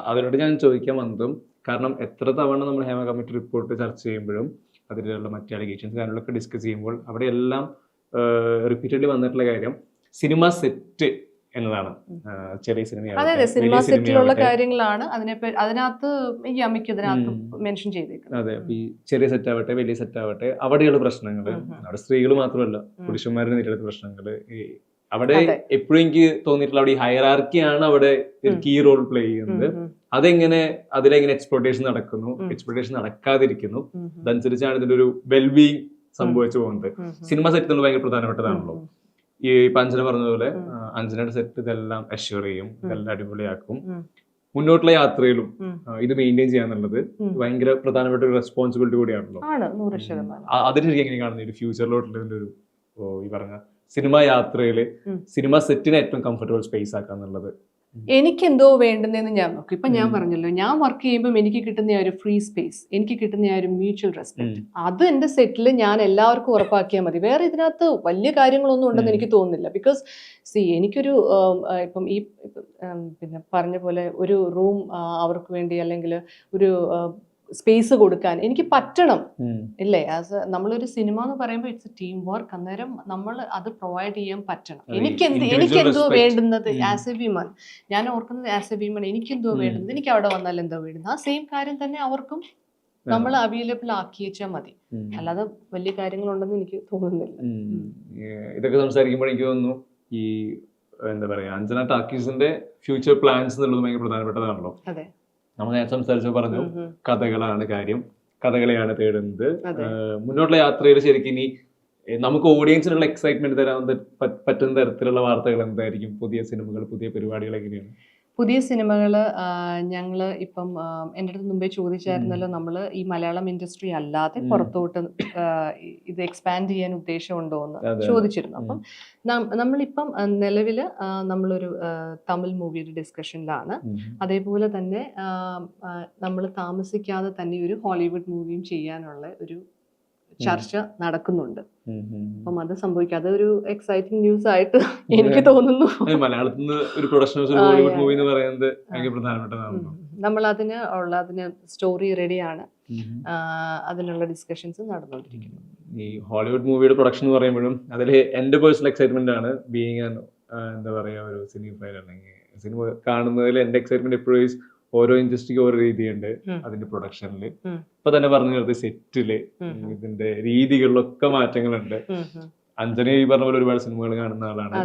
അതിനോട് ഞാൻ ചോദിക്കാൻ വന്നതും കാരണം എത്ര തവണ നമ്മൾ ഹേമ കമ്മിറ്റി റിപ്പോർട്ട് ചർച്ച ചെയ്യുമ്പോഴും അതിലുള്ള മറ്റ് അലിഗേഷൻസ് കാര്യങ്ങളൊക്കെ ഡിസ്കസ് ചെയ്യുമ്പോൾ അവിടെ എല്ലാം റിപ്പീറ്റഡ്ലി വന്നിട്ടുള്ള കാര്യം സിനിമ സെറ്റ് എന്നതാണ്. ചെറിയ സിനിമ അതെ അതെ സിനിമ സെറ്റിലുള്ള കാര്യങ്ങളാണ് അതിനെ അതിനകത്ത് ഈ അമ്മയ്ക്ക് ഇതിനകത്ത് മെൻഷൻ ചെയ്തേക്കുന്നത്. അതെ ഈ ചെറിയ സെറ്റ് ആവട്ടെ വലിയ സെറ്റ് ആവട്ടെ അവിടെയുള്ള പ്രശ്നങ്ങൾ. അവിടെ സ്ത്രീകൾ മാത്രമല്ല പുരുഷന്മാരുടെ പുരുഷന്മാരെ നേരിടുന്ന പ്രശ്നങ്ങൾ അവിടെ എപ്പോഴും എനിക്ക് തോന്നിയിട്ടുള്ള അവിടെ ഈ ഹയറാർക്കിയാണ് അവിടെ. കീ റോൾ പ്ലേ ചെയ്യുന്നത്. അതെങ്ങനെ അതിലെങ്ങനെ എക്സ്പ്ലോട്ടേഷൻ നടക്കുന്നു. എക്സ്പ്ലോട്ടേഷൻ നടക്കാതിരിക്കുന്നു. അതനുസരിച്ചാണ് ഇതിന്റെ ഒരു വെൽബീങ് സംഭവിച്ചു പോകുന്നത്. സിനിമ സെറ്റ് ഭയങ്കര പ്രധാനപ്പെട്ടതാണല്ലോ. ഈ പഞ്ചന അഞ്ജന പറഞ്ഞതുപോലെ അഞ്ചനയുടെ അഞ്ജനയുടെ സെറ്റ് ഇതെല്ലാം അഷ്യൂർ ചെയ്യും ഇതെല്ലാം അടിപൊളിയാക്കും. മുന്നോട്ടുള്ള യാത്രയിലും ഇത് മെയിന്റെയിൻ ചെയ്യാന്നുള്ളത്. ഭയങ്കര പ്രധാനപ്പെട്ട ഒരു റെസ്പോൺസിബിലിറ്റി കൂടിയാണല്ലോ. അതിന് ശരിക്കും എങ്ങനെ കാണുന്നത്? ഒരു ഫ്യൂച്ചറിലോട്ടുള്ളതിന്റെ ഒരു ഓ, ഈ പറഞ്ഞ സിനിമ യാത്രയിൽ. സിനിമ സെറ്റിനെ ഏറ്റവും കംഫർട്ടബിൾ സ്പേസ് ആക്കാന്നുള്ളത്. എനിക്കെന്തോ വേണ്ടുന്നതെന്ന് ഞാൻ നോക്കും. ഇപ്പൊ ഞാൻ പറഞ്ഞല്ലോ ഞാൻ വർക്ക് ചെയ്യുമ്പോൾ എനിക്ക് കിട്ടുന്ന ആ ഒരു ഫ്രീ സ്പേസ് എനിക്ക് കിട്ടുന്ന ആ ഒരു മ്യൂച്വൽ റെസ്പെക്ട് അത് എന്റെ സെറ്റിൽ ഞാൻ എല്ലാവർക്കും ഉറപ്പാക്കിയാൽ മതി. വേറെ ഇതിനകത്ത് വലിയ കാര്യങ്ങളൊന്നും ഉണ്ടെന്ന് എനിക്ക് തോന്നുന്നില്ല. ബിക്കോസ് സി എനിക്കൊരു ഇപ്പം ഈ പിന്നെ പറഞ്ഞ പോലെ ഒരു റൂം അവർക്ക് വേണ്ടി അല്ലെങ്കിൽ ഒരു സ്പേസ് കൊടുക്കാൻ എനിക്ക് പറ്റണം. ഇല്ലേ? ആസ് നമ്മളൊരു സിനിമ എന്ന് പറയുമ്പോൾ ഇറ്റ്സ് ടീം വർക്ക് അന്നേരം നമ്മൾ അത് പ്രൊവൈഡ് ചെയ്യാൻ പറ്റണം. എനിക്ക് എന്ത് എനിക്ക് എന്തോ വേണ്ടുന്നത്? ആസ് എ വിമൻ ഞാൻ ഓർക്കുന്നത് ആസ് എ വിമൻ എനിക്ക് എന്തോ. വേണ്ടുന്നത്? എനിക്ക് അവിടെ വന്നാൽ എന്തോ വേണ്ടുന്നത്? ആ സെയിം കാര്യം തന്നെ അവർക്കും നമ്മൾ അവൈലബിൾ ആക്കിയച്ചാൽ മതി. അല്ലാതെ വലിയ കാര്യങ്ങളുണ്ടെന്ന് എനിക്ക് തോന്നുന്നില്ല. ഇതൊക്കെ സംസാരിക്കുമ്പോൾ എനിക്ക് തോന്നുന്നു ഈ എന്താ പറയാ അഞ്ജന ടാക്കീസിന്റെ ഫ്യൂച്ചർ പ്ലാൻസ് എന്നുള്ളത് ഭയങ്കര പ്രധാനപ്പെട്ടതാണല്ലോ. നമ്മൾ ഞാൻ സംസാരിച്ചു പറഞ്ഞു. കഥകളാണ് കാര്യം. കഥകളെയാണ് തേടുന്നത്. മുന്നോട്ടുള്ള യാത്രയിൽ ശരിക്കും ഇനി നമുക്ക് ഓഡിയൻസിനുള്ള എക്സൈറ്റ്മെന്റ് തരാൻ പറ്റുന്ന തരത്തിലുള്ള വാർത്തകൾ എന്തായിരിക്കും? പുതിയ സിനിമകൾ പുതിയ പരിപാടികൾ എങ്ങനെയാണ്? പുതിയ സിനിമകൾ ഞങ്ങൾ ഇപ്പം എന്റെ അടുത്ത് മുമ്പേ ചോദിച്ചായിരുന്നല്ലോ നമ്മൾ ഈ മലയാളം ഇൻഡസ്ട്രി അല്ലാതെ പുറത്തോട്ട് ഇത് എക്സ്പാൻഡ് ചെയ്യാൻ ഉദ്ദേശമുണ്ടോ എന്ന്. ചോദിച്ചിരുന്നു. അപ്പം നം- നമ്മളിപ്പം നിലവിൽ നമ്മളൊരു തമിഴ് മൂവിയുടെ ഡിസ്കഷനിലാണ് അതേപോലെ തന്നെ നമ്മൾ താമസിക്കാതെ തന്നെ ഒരു ഹോളിവുഡ് മൂവിയും ചെയ്യാനുള്ള ഒരു ചർച്ച നടക്കുന്നുണ്ട്. അപ്പം അത് സംഭവിക്കാതെ അതൊരു എക്സൈറ്റിംഗ് ന്യൂസ് ആയിട്ട് എനിക്ക് തോന്നുന്നു. മലയാളത്തിൽ നിന്ന് ഒരു പ്രൊഡക്ഷൻ ഒരു. മൂവി എന്ന് പറയുന്നത് ഭയങ്കര നമ്മൾ അതിന് ഉള്ള അതിന് സ്റ്റോറി റെഡിയാണ് അതിനുള്ള ഡിസ്കഷൻസ് നടന്നുകൊണ്ടിരിക്കുന്നു. ഈ ഹോളിവുഡ് മൂവിയുടെ പ്രൊഡക്ഷൻ എന്ന് പറയുമ്പോഴും അതിൽ എന്റെ പേഴ്സണൽ എക്സൈറ്റ്മെന്റ് ആണ് ബീങ് എന്താ പറയാ ഒരു സിനിമ ഫയൽ അല്ലെങ്കിൽ സിനിമ കാണുന്നതിൽ എന്റെ എക്സൈറ്റ്മെന്റ് എപ്പോഴും ഓരോ ഇൻഡസ്ട്രിക്ക് ഓരോ രീതിയുണ്ട്. അതിന്റെ പ്രൊഡക്ഷനിൽ. ഇപ്പൊ തന്നെ പറഞ്ഞു നിർത്തി സെറ്റിൽ ഇതിന്റെ രീതികളിലൊക്കെ മാറ്റങ്ങളുണ്ട്. അഞ്ജനി ഈ പറഞ്ഞ പോലെ ഒരുപാട് സിനിമകൾ കാണുന്ന ആളാണ്.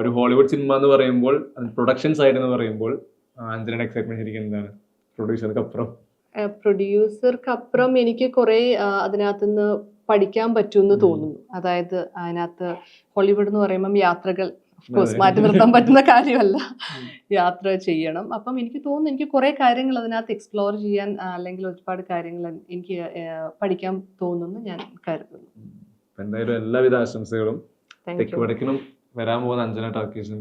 ഒരു ഹോളിവുഡ് സിനിമ എന്ന് പറയുമ്പോൾ പ്രൊഡക്ഷൻ സൈഡ് എന്ന് പറയുമ്പോൾ അഞ്ജനയുടെ എക്സൈറ്റ്മെന്റ് ശരിക്കും എന്താണ്? പ്രൊഡ്യൂസർക്ക് അപ്പുറം. പ്രൊഡ്യൂസർക്ക് അപ്പുറം എനിക്ക് കുറെ അതിനകത്തുനിന്ന് പഠിക്കാൻ പറ്റുമെന്ന് തോന്നുന്നു. അതായത് അതിനകത്ത് ഹോളിവുഡ് എന്ന് പറയുമ്പം യാത്രകൾ കോഴ്സ്. മാറ്റി നിർത്താൻ പറ്റുന്ന കാര്യമല്ല. യാത്ര ചെയ്യണം. അപ്പം എനിക്ക് തോന്നുന്നു എനിക്ക് കുറെ കാര്യങ്ങൾ അതിനകത്ത് എക്സ്പ്ലോർ ചെയ്യാൻ അല്ലെങ്കിൽ ഒരുപാട് കാര്യങ്ങൾ എനിക്ക് പഠിക്കാൻ തോന്നുന്നു ഞാൻ കരുതുന്നു. എന്തായാലും എല്ലാവിധ ആശംസകളും. തെക്ക് വടക്കിനും വരാൻ പോകുന്ന അഞ്ജന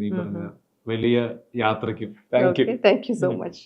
ഈ പറഞ്ഞ വലിയ യാത്രയ്ക്കും. Thank you thank you so much